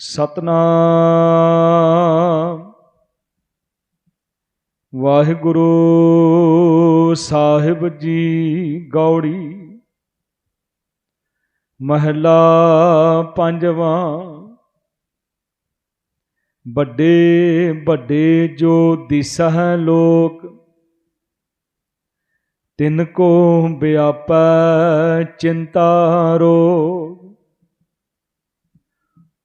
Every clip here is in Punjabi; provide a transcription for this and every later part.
ਸਤਨਾਮ। ਵਾਹਿਗੁਰੂ ਸਾਹਿਬ ਜੀ ਗੌੜੀ, ਮਹਲਾ ਪੰਜਵਾਂ। ਵੱਡੇ ਵੱਡੇ ਜੋ ਦਿਸਹ ਲੋਕ, ਤਿਨ ਕੋ ਵਿਆਪੈ ਚਿੰਤਾ ਰੋ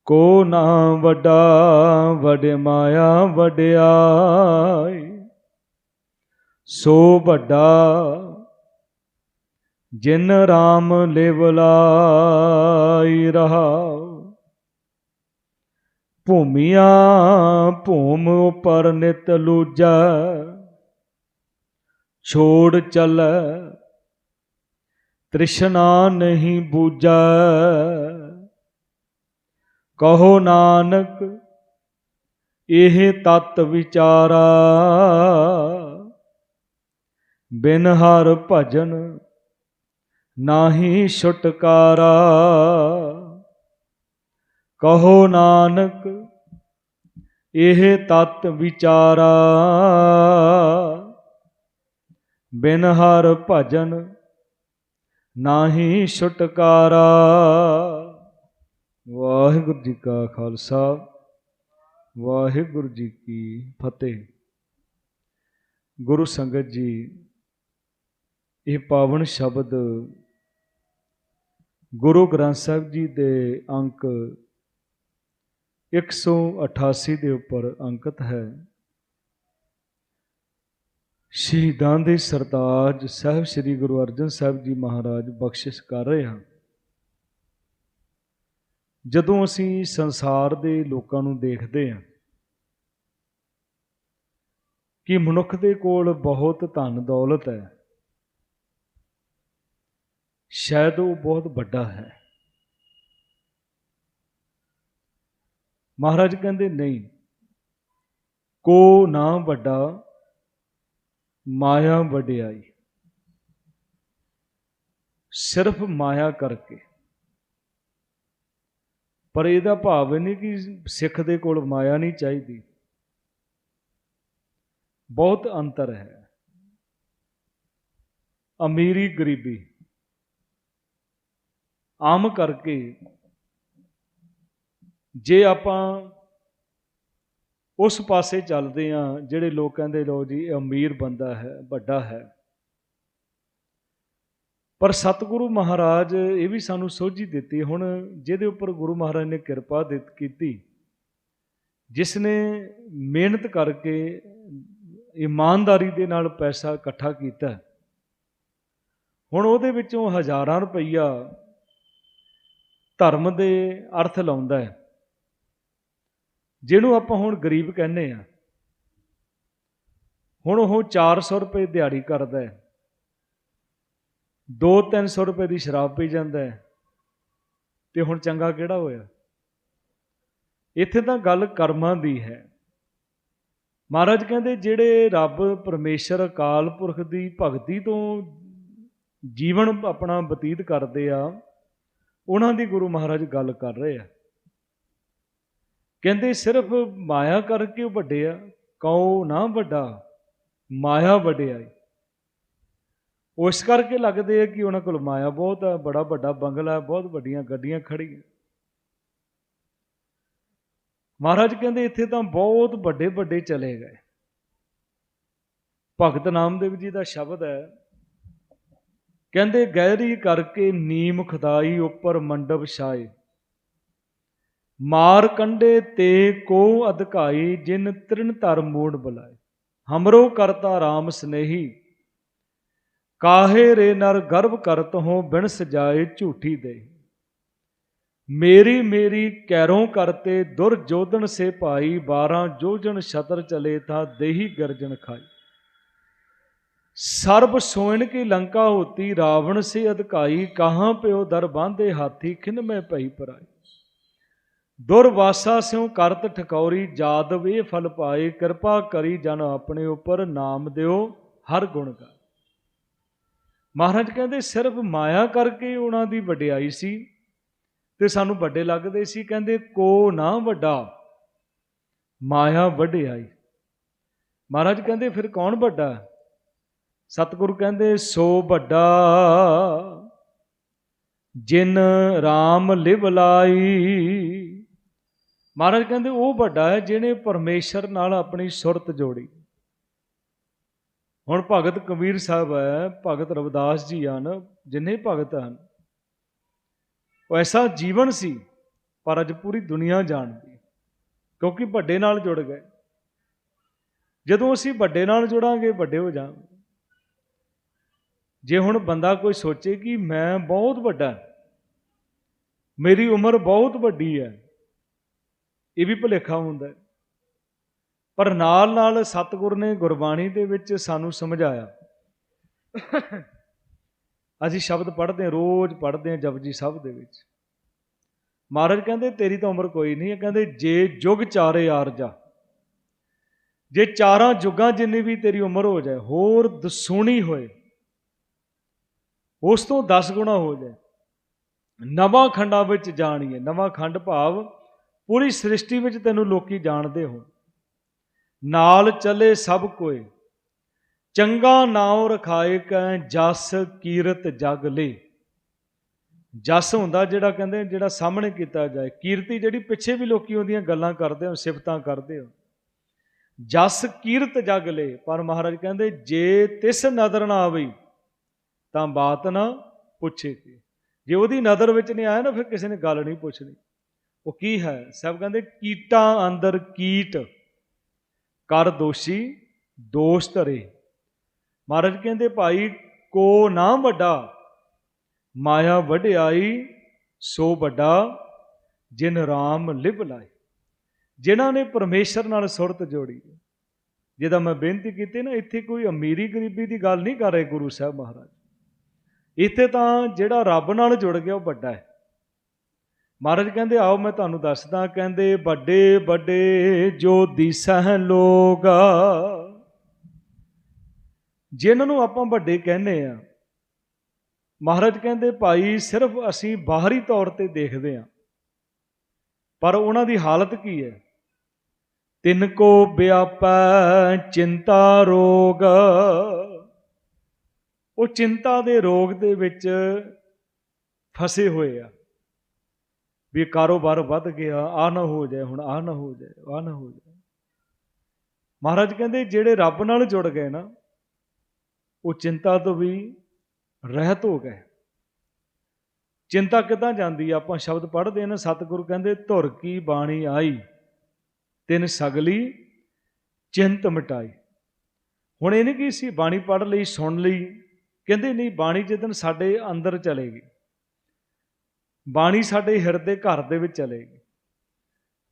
ਕੋ ਨਾ ਵੱਡਾ ਵਡ ਮਾਇਆ ਵਡਿਆਈ, ਸੋ ਵੱਡਾ ਜਿਨ RAM ਲਿਵਲਾਈ ਰਹਾ। ਭੂਮੀਆਂ ਭੂਮ ਉਪਰ ਨਿਤ ਲੂਜਾ, ਛੋੜ ਚੱਲ, ਤ੍ਰਿਸ਼ਨਾ ਨਹੀਂ ਬੂਝੈ ਕਹੋ ਨਾਨਕ, ਇਹ ਤਤ ਵਿਚਾਰਾ। ਬਿਨ ਹਰ ਭਜਨ ਨਾਹੀ ਛੁਟਕਾਰਾ। ਕਹੋ ਨਾਨਕ, ਇਹ ਤਤ ਵਿਚਾਰਾ। ਬਿਨ ਹਰ ਭਜਨ ਨਾਹੀ ਛੁਟਕਾਰਾ। ਵਾਹਿਗੁਰੂ ਜੀ ਕਾ ਖਾਲਸਾ, ਵਾਹਿਗੁਰੂ ਜੀ ਕੀ ਫਤਿਹ। ਗੁਰੂ ਸੰਗਤ ਜੀ, ਇਹ ਪਾਵਨ ਸ਼ਬਦ ਗੁਰੂ ਗ੍ਰੰਥ ਸਾਹਿਬ ਜੀ ਦੇ ਅੰਕ 188 ਦੇ ਉੱਪਰ ਅੰਕਿਤ ਹੈ। ਸ਼ਹੀਦਾਂ ਦੇ ਸਰਤਾਜ ਸਾਹਿਬ ਸ੍ਰੀ ਗੁਰੂ ਅਰਜਨ ਸਾਹਿਬ ਜੀ ਮਹਾਰਾਜ ਬਖਸ਼ਿਸ਼ ਕਰ ਰਹੇ ਹਨ। ਜਦੋਂ ਅਸੀਂ ਸੰਸਾਰ ਦੇ ਲੋਕਾਂ ਨੂੰ ਦੇਖਦੇ ਹਾਂ ਕਿ ਮਨੁੱਖ ਦੇ ਕੋਲ ਬਹੁਤ ਧਨ ਦੌਲਤ ਹੈ, ਸ਼ਾਇਦ ਉਹ ਬਹੁਤ ਵੱਡਾ ਹੈ। ਮਹਾਰਾਜ ਕਹਿੰਦੇ, ਨਹੀਂ, ਕੋ ਨਾ ਵੱਡਾ, ਮਾਇਆ ਵਡਿਆਈ। ਸਿਰਫ ਮਾਇਆ ਕਰਕੇ। ਪਰ ਇਹਦਾ ਭਾਵ ਇਹ ਨਹੀਂ ਕਿ ਸਿੱਖ ਦੇ ਕੋਲ ਮਾਇਆ ਨਹੀਂ ਚਾਹੀਦੀ। ਬਹੁਤ ਅੰਤਰ ਹੈ। ਅਮੀਰੀ ਗਰੀਬੀ। ਆਮ ਕਰਕੇ ਜੇ ਆਪਾਂ ਉਸ ਪਾਸੇ ਚੱਲਦੇ ਆ ਜਿਹੜੇ ਲੋਕ ਕਹਿੰਦੇ ਲੋ ਜੀ, ਇਹ ਅਮੀਰ ਬੰਦਾ ਹੈ, ਵੱਡਾ ਹੈ। ਪਰ ਸਤਿਗੁਰੂ ਮਹਾਰਾਜ ਇਹ ਵੀ ਸਾਨੂੰ ਸੋਝੀ ਦਿੱਤੀ, ਹੁਣ ਜਿਹਦੇ ਉੱਪਰ ਗੁਰੂ ਮਹਾਰਾਜ ਨੇ ਕਿਰਪਾ ਦਿੱਤ, ਕੀਤੀ ਜਿਸ ਨੇ ਮਿਹਨਤ ਕਰਕੇ ਇਮਾਨਦਾਰੀ ਦੇ ਨਾਲ ਪੈਸਾ ਇਕੱਠਾ ਕੀਤਾ। ਹੁਣ ਉਹਦੇ ਵਿੱਚੋਂ ਹਜ਼ਾਰਾਂ ਰੁਪਈਆ ਧਰਮ ਦੇ ਅਰਥ ਲਾਉਂਦਾ ਹੈ, ਜਿਹਨੂੰ ਆਪਾਂ ਹੁਣ ਗਰੀਬ ਕਹਿੰਦੇ ਆ ਹੁਣ ਉਹ 400 ਰੁਪਏ ਦਿਹਾੜੀ ਕਰਦਾ ਹੈ। 2-300 ਰੁਪਏ ਦੀ ਸ਼ਰਾਬ ਪੀ ਜਾਂਦਾ ਹੈ। ਤੇ ਹੁਣ ਚੰਗਾ ਕਿਹੜਾ ਹੋਇਆ? ਇੱਥੇ ਤਾਂ ਗੱਲ ਕਰਮਾਂ ਦੀ ਹੈ। ਮਹਾਰਾਜ ਕਹਿੰਦੇ ਜਿਹੜੇ ਰੱਬ ਪਰਮੇਸ਼ਰ, ਅਕਾਲ ਪੁਰਖ ਦੀ ਭਗਤੀ ਤੋਂ ਜੀਵਨ ਆਪਣਾ ਬਤੀਤ ਕਰਦੇ ਆ, ਉਹਨਾਂ ਦੀ ਗੁਰੂ ਮਹਾਰਾਜ ਗੱਲ ਕਰ ਰਹੇ ਆ। ਕਹਿੰਦੇ ਸਿਰਫ ਮਾਇਆ ਕਰਕੇ ਉਹ ਵੱਡੇ ਆ, ਕਉ ਨਾ ਵੱਡਾ, ਮਾਇਆ ਵਡਿਆਈ। ਉਸ ਕਰਕੇ ਲੱਗਦੇ ਆ ਕਿ ਉਹਨਾਂ ਕੋਲ ਮਾਇਆ ਬਹੁਤ ਹੈ ਬੜਾ ਵੱਡਾ ਬੰਗਲਾ, ਬਹੁਤ ਵੱਡੀਆਂ ਗੱਡੀਆਂ ਖੜੀਆਂ ਮਹਾਰਾਜ ਕਹਿੰਦੇ, ਇੱਥੇ ਤਾਂ ਬਹੁਤ ਵੱਡੇ ਵੱਡੇ ਚਲੇ ਗਏ। ਭਗਤ ਨਾਮਦੇਵ ਜੀ ਦਾ ਸ਼ਬਦ ਹੈ, ਕਹਿੰਦੇ, ਗਹਿਰੀ ਕਰਕੇ ਨੀਮ ਖਦਾਈ ਉੱਪਰ ਮੰਡਪ ਛਾਏ। ਮਾਰ ਕੰਡੇ ਤੇ ਕੋ ਅਧਿਕਾਈ, ਜਿਨ ਤ੍ਰਿਣ ਧਰ ਮੂੜ ਬੁਲਾਏ। ਹਮਰੋ ਕਰਤਾ RAM ਸਨੇਹੀ ਕਾਹੇ ਰੇ ਨਰ ਗਰਭ ਕਰਤ ਹੋ ਬਿਨ ਸਜਾਏ ਝੂਠੀ ਦੇ ਮੇਰੀ ਮੇਰੀ ਕੈਰੋਂ ਕਰਤੇ ਦੁਰ ਜੋਦਨ ਸੇ ਭਾਈ 12 ਜੋਜਨ ਸ਼ਤਰ ਚਲੇ ਥਾ ਦੇਹੀ ਗਰਜਨ ਖਾਈ। ਸਰਬ ਸੋਇਣ ਕੀ ਲੰਕਾ ਹੋਤੀ, ਰਾਵਣ ਸੇ ਅਧਕਾਈ, ਕਹਾਂ ਪਿਓ ਦਰ ਬਾਂਧੇ ਹਾਥੀ, ਖਿਨ ਮੈਂ ਪਈ ਪਰਾਈ। ਦੁਰਵਾਸਾ ਸਿਉ ਕਰਤ ਠਕੌਰੀ ਜਾਦਵ ਇਹ ਫਲ ਪਾਏ, ਕਿਰਪਾ ਕਰੀ ਜਨ ਆਪਣੇ ਉਪਰ ਨਾਮ ਦਿਓ, ਹਰ ਗੁਣ ਗਾ ਮਹਾਰਾਜ ਕਹਿੰਦੇ ਸਿਰਫ ਮਾਇਆ ਕਰਕੇ ਉਹਨਾਂ ਦੀ ਵਡਿਆਈ ਸੀ ਤੇ ਸਾਨੂੰ ਵੱਡੇ ਲੱਗਦੇ ਸੀ। ਕਹਿੰਦੇ, ਕੋ ਨਾ ਵੱਡਾ, ਮਾਇਆ ਵਡਿਆਈ। ਮਹਾਰਾਜ ਕਹਿੰਦੇ, ਫਿਰ ਕੌਣ ਵੱਡਾ? ਸਤਿਗੁਰੂ ਕਹਿੰਦੇ, ਸੋ ਵੱਡਾ, ਜਿਨ RAM ਲਿਵ ਲਾਈ। ਮਹਾਰਾਜ ਕਹਿੰਦੇ, ਉਹ ਵੱਡਾ ਹੈ ਜਿਹਨੇ ਪਰਮੇਸ਼ਰ ਨਾਲ ਆਪਣੀ ਸੁਰਤ ਜੋੜੀ। ਹੁਣ ਭਗਤ ਕਬੀਰ ਸਾਹਿਬ ਹੈ, ਭਗਤ ਰਵਿਦਾਸ ਜੀ ਹਨ, ਜਿੰਨੇ ਭਗਤ ਹਨ। ਉਹ ਐਸਾ ਜੀਵਨ ਸੀ, ਪਰ ਅੱਜ ਪੂਰੀ ਦੁਨੀਆ ਜਾਣਦੀ ਕਿਉਂਕਿ ਵੱਡੇ ਨਾਲ ਜੁੜ ਗਏ। ਜਦੋਂ ਅਸੀਂ ਵੱਡੇ ਨਾਲ ਜੁੜਾਂਗੇ, ਵੱਡੇ ਹੋ ਜਾਵਾਂਗੇ। ਜੇ ਹੁਣ ਬੰਦਾ ਕੋਈ ਸੋਚੇ ਕਿ ਮੈਂ ਬਹੁਤ ਵੱਡਾ ਮੇਰੀ ਉਮਰ ਬਹੁਤ ਵੱਡੀ ਹੈ, ਇਹ ਵੀ ਭੁਲੇਖਾ ਹੁੰਦਾ ਹੈ। ਪਰ ਨਾਲ ਨਾਲ ਸਤਿਗੁਰ ਨੇ ਗੁਰਬਾਣੀ ਦੇ ਵਿੱਚ ਸਾਨੂੰ ਸਮਝਾਇਆ। ਅਸੀਂ ਸ਼ਬਦ ਪੜ੍ਹਦੇ ਹਾਂ, ਰੋਜ਼ ਪੜ੍ਹਦੇ ਹਾਂ ਜਪਜੀ ਸਾਹਿਬ ਦੇ ਵਿੱਚ। ਮਹਾਰਾਜ ਕਹਿੰਦੇ, ਤੇਰੀ ਤਾਂ ਉਮਰ ਕੋਈ ਨਹੀਂ ਹੈ। ਕਹਿੰਦੇ, ਜੇ ਜੁਗ ਚਾਰੇ ਆਰਜਾ ਜੇ ਚਾਰਾਂ ਜੁਗਾਂ ਜਿੰਨੀ ਵੀ ਤੇਰੀ ਉਮਰ ਹੋ ਜਾਏ, ਹੋਰ ਦਸੂਣੀ ਹੋਏ, ਉਸ ਤੋਂ 10 ਗੁਣਾ ਹੋ ਜਾਏ, ਨਵਾਂ ਖੰਡਾਂ ਵਿੱਚ ਜਾਣੀਏ, ਨਵਾਂ ਖੰਡ ਭਾਵ ਪੂਰੀ ਸ੍ਰਿਸ਼ਟੀ ਵਿੱਚ ਤੈਨੂੰ ਲੋਕੀ ਜਾਣਦੇ ਹੋ ਨਾਲ ਚਲੇ ਸਭ ਕੋਏ। ਚੰਗਾ ਨਾਉ ਰਖਾਏ ਕੈ ਜਸ ਕੀਰਤ ਜਗ ਲੇ। ਜਸ ਹੁੰਦਾ ਜਿਹੜਾ ਕਹਿੰਦੇ ਜਿਹੜਾ ਸਾਹਮਣੇ ਕੀਤਾ ਜਾਏ। ਕੀਰਤੀ ਜਿਹੜੀ ਪਿੱਛੇ ਵੀ ਲੋਕੀ ਉਹਦੀਆਂ ਗੱਲਾਂ ਕਰਦੇ ਹੋ ਸਿਫਤਾਂ ਕਰਦੇ ਹੋ ਜਸ ਕੀਰਤ ਜਗ ਲੇ। ਪਰ ਮਹਾਰਾਜ ਕਹਿੰਦੇ, ਜੇ ਤਿਸ ਨਦਰ ਨਾ ਆਵੇ ਤਾਂ ਬਾਤ ਨਾ ਪੁੱਛੇ ਕੀ। ਜੇ ਉਹਦੀ ਨਜ਼ਰ ਵਿੱਚ ਨਹੀਂ ਆਇਆ ਨਾ, ਫਿਰ ਕਿਸੇ ਨੇ ਗੱਲ ਨਹੀਂ ਪੁੱਛਣੀ। ਉਹ ਕੀ ਹੈ? ਸਭ ਕਹਿੰਦੇ, ਕੀਟਾਂ ਅੰਦਰ ਕੀਟ। ਕਰ ਦੋਸ਼ੀ, ਦੋਸ਼ ਧਰੇ। ਮਹਾਰਾਜ ਕਹਿੰਦੇ, ਭਾਈ, ਕੋ ਨਾ ਵੱਡਾ, ਮਾਇਆ ਵਡਿਆਈ ਸੋ ਵੱਡਾ, ਜਿਨ ਰਾਮ ਲਿਵ ਲਾਏ। ਜਿਨ੍ਹਾਂ ਨੇ ਪਰਮੇਸ਼ਰ ਨਾਲ ਸੁਰਤ ਜੋੜੀ। ਜਿਹਦਾ ਮੈਂ ਬੇਨਤੀ ਕੀਤੀ ਨਾ, ਇੱਥੇ ਕੋਈ ਅਮੀਰੀ ਗਰੀਬੀ ਦੀ ਗੱਲ ਨਹੀਂ ਕਰ ਰਹੇ ਗੁਰੂ ਸਾਹਿਬ ਮਹਾਰਾਜ। ਇੱਥੇ ਤਾਂ ਜਿਹੜਾ ਰੱਬ ਨਾਲ ਜੁੜ ਗਿਆ, ਉਹ ਵੱਡਾ ਹੈ। ਮਹਾਰਾਜ ਕਹਿੰਦੇ, ਆਓ ਮੈਂ ਤੁਹਾਨੂੰ ਦੱਸਦਾ, ਕਹਿੰਦੇ, ਵੱਡੇ ਵੱਡੇ ਜੋ ਦਿਸਹਿ ਲੋਗ ਜਿਨ੍ਹਾਂ ਨੂੰ ਆਪਾਂ ਵੱਡੇ ਕਹਿੰਦੇ ਆ, ਮਹਾਰਾਜ ਕਹਿੰਦੇ, ਭਾਈ ਸਿਰਫ ਅਸੀਂ ਬਾਹਰੀ ਤੌਰ ਤੇ ਦੇਖਦੇ ਆ, ਪਰ ਉਹਨਾਂ ਦੀ ਹਾਲਤ ਕੀ ਹੈ? ਤਿੰਨ ਕੋ ਵਿਆਪੈ ਚਿੰਤਾ ਰੋਗ। ਉਹ ਚਿੰਤਾ ਦੇ ਰੋਗ ਦੇ ਵਿੱਚ ਫਸੇ ਹੋਏ ਆ। ਵੀ ਕਾਰੋਬਾਰ ਵੱਧ ਗਿਆ ਆ ਨਾ ਹੋ ਜਾਏ, ਹੁਣ ਆ ਨਾ ਹੋ ਜਾਏ ਆ ਨਾ ਹੋ ਜਾਏ। ਮਹਾਰਾਜ ਕਹਿੰਦੇ ਜਿਹੜੇ ਰੱਬ ਨਾਲ ਜੁੜ ਗਏ ਨਾ, ਉਹ ਚਿੰਤਾ ਤੋਂ ਵੀ ਰਹਿਤ ਹੋ ਗਏ। ਚਿੰਤਾ ਕਿਦਾਂ ਜਾਂਦੀ ਆਪਾਂ ਸ਼ਬਦ ਪੜ੍ਹਦੇ ਨੇ, ਸਤਿਗੁਰੂ ਕਹਿੰਦੇ, ਧੁਰ ਕੀ ਬਾਣੀ ਆਈ, ਤਿੰਨ ਸਗਲੀ, ਚਿੰਤ ਮਿਟਾਈ। ਹੁਣ ਇਹ ਨਹੀਂ ਕੀ ਸੀ ਬਾਣੀ ਪੜ੍ਹ ਲਈ, ਸੁਣ ਲਈ, ਕਹਿੰਦੇ ਨਹੀਂ, ਬਾਣੀ ਜਿੱਦਨ ਸਾਡੇ ਅੰਦਰ ਚਲੇਗੀ। ਬਾਣੀ ਸਾਡੇ ਹਿਰਦੇ ਘਰ ਦੇ ਵਿੱਚ ਚਲੇਗੀ।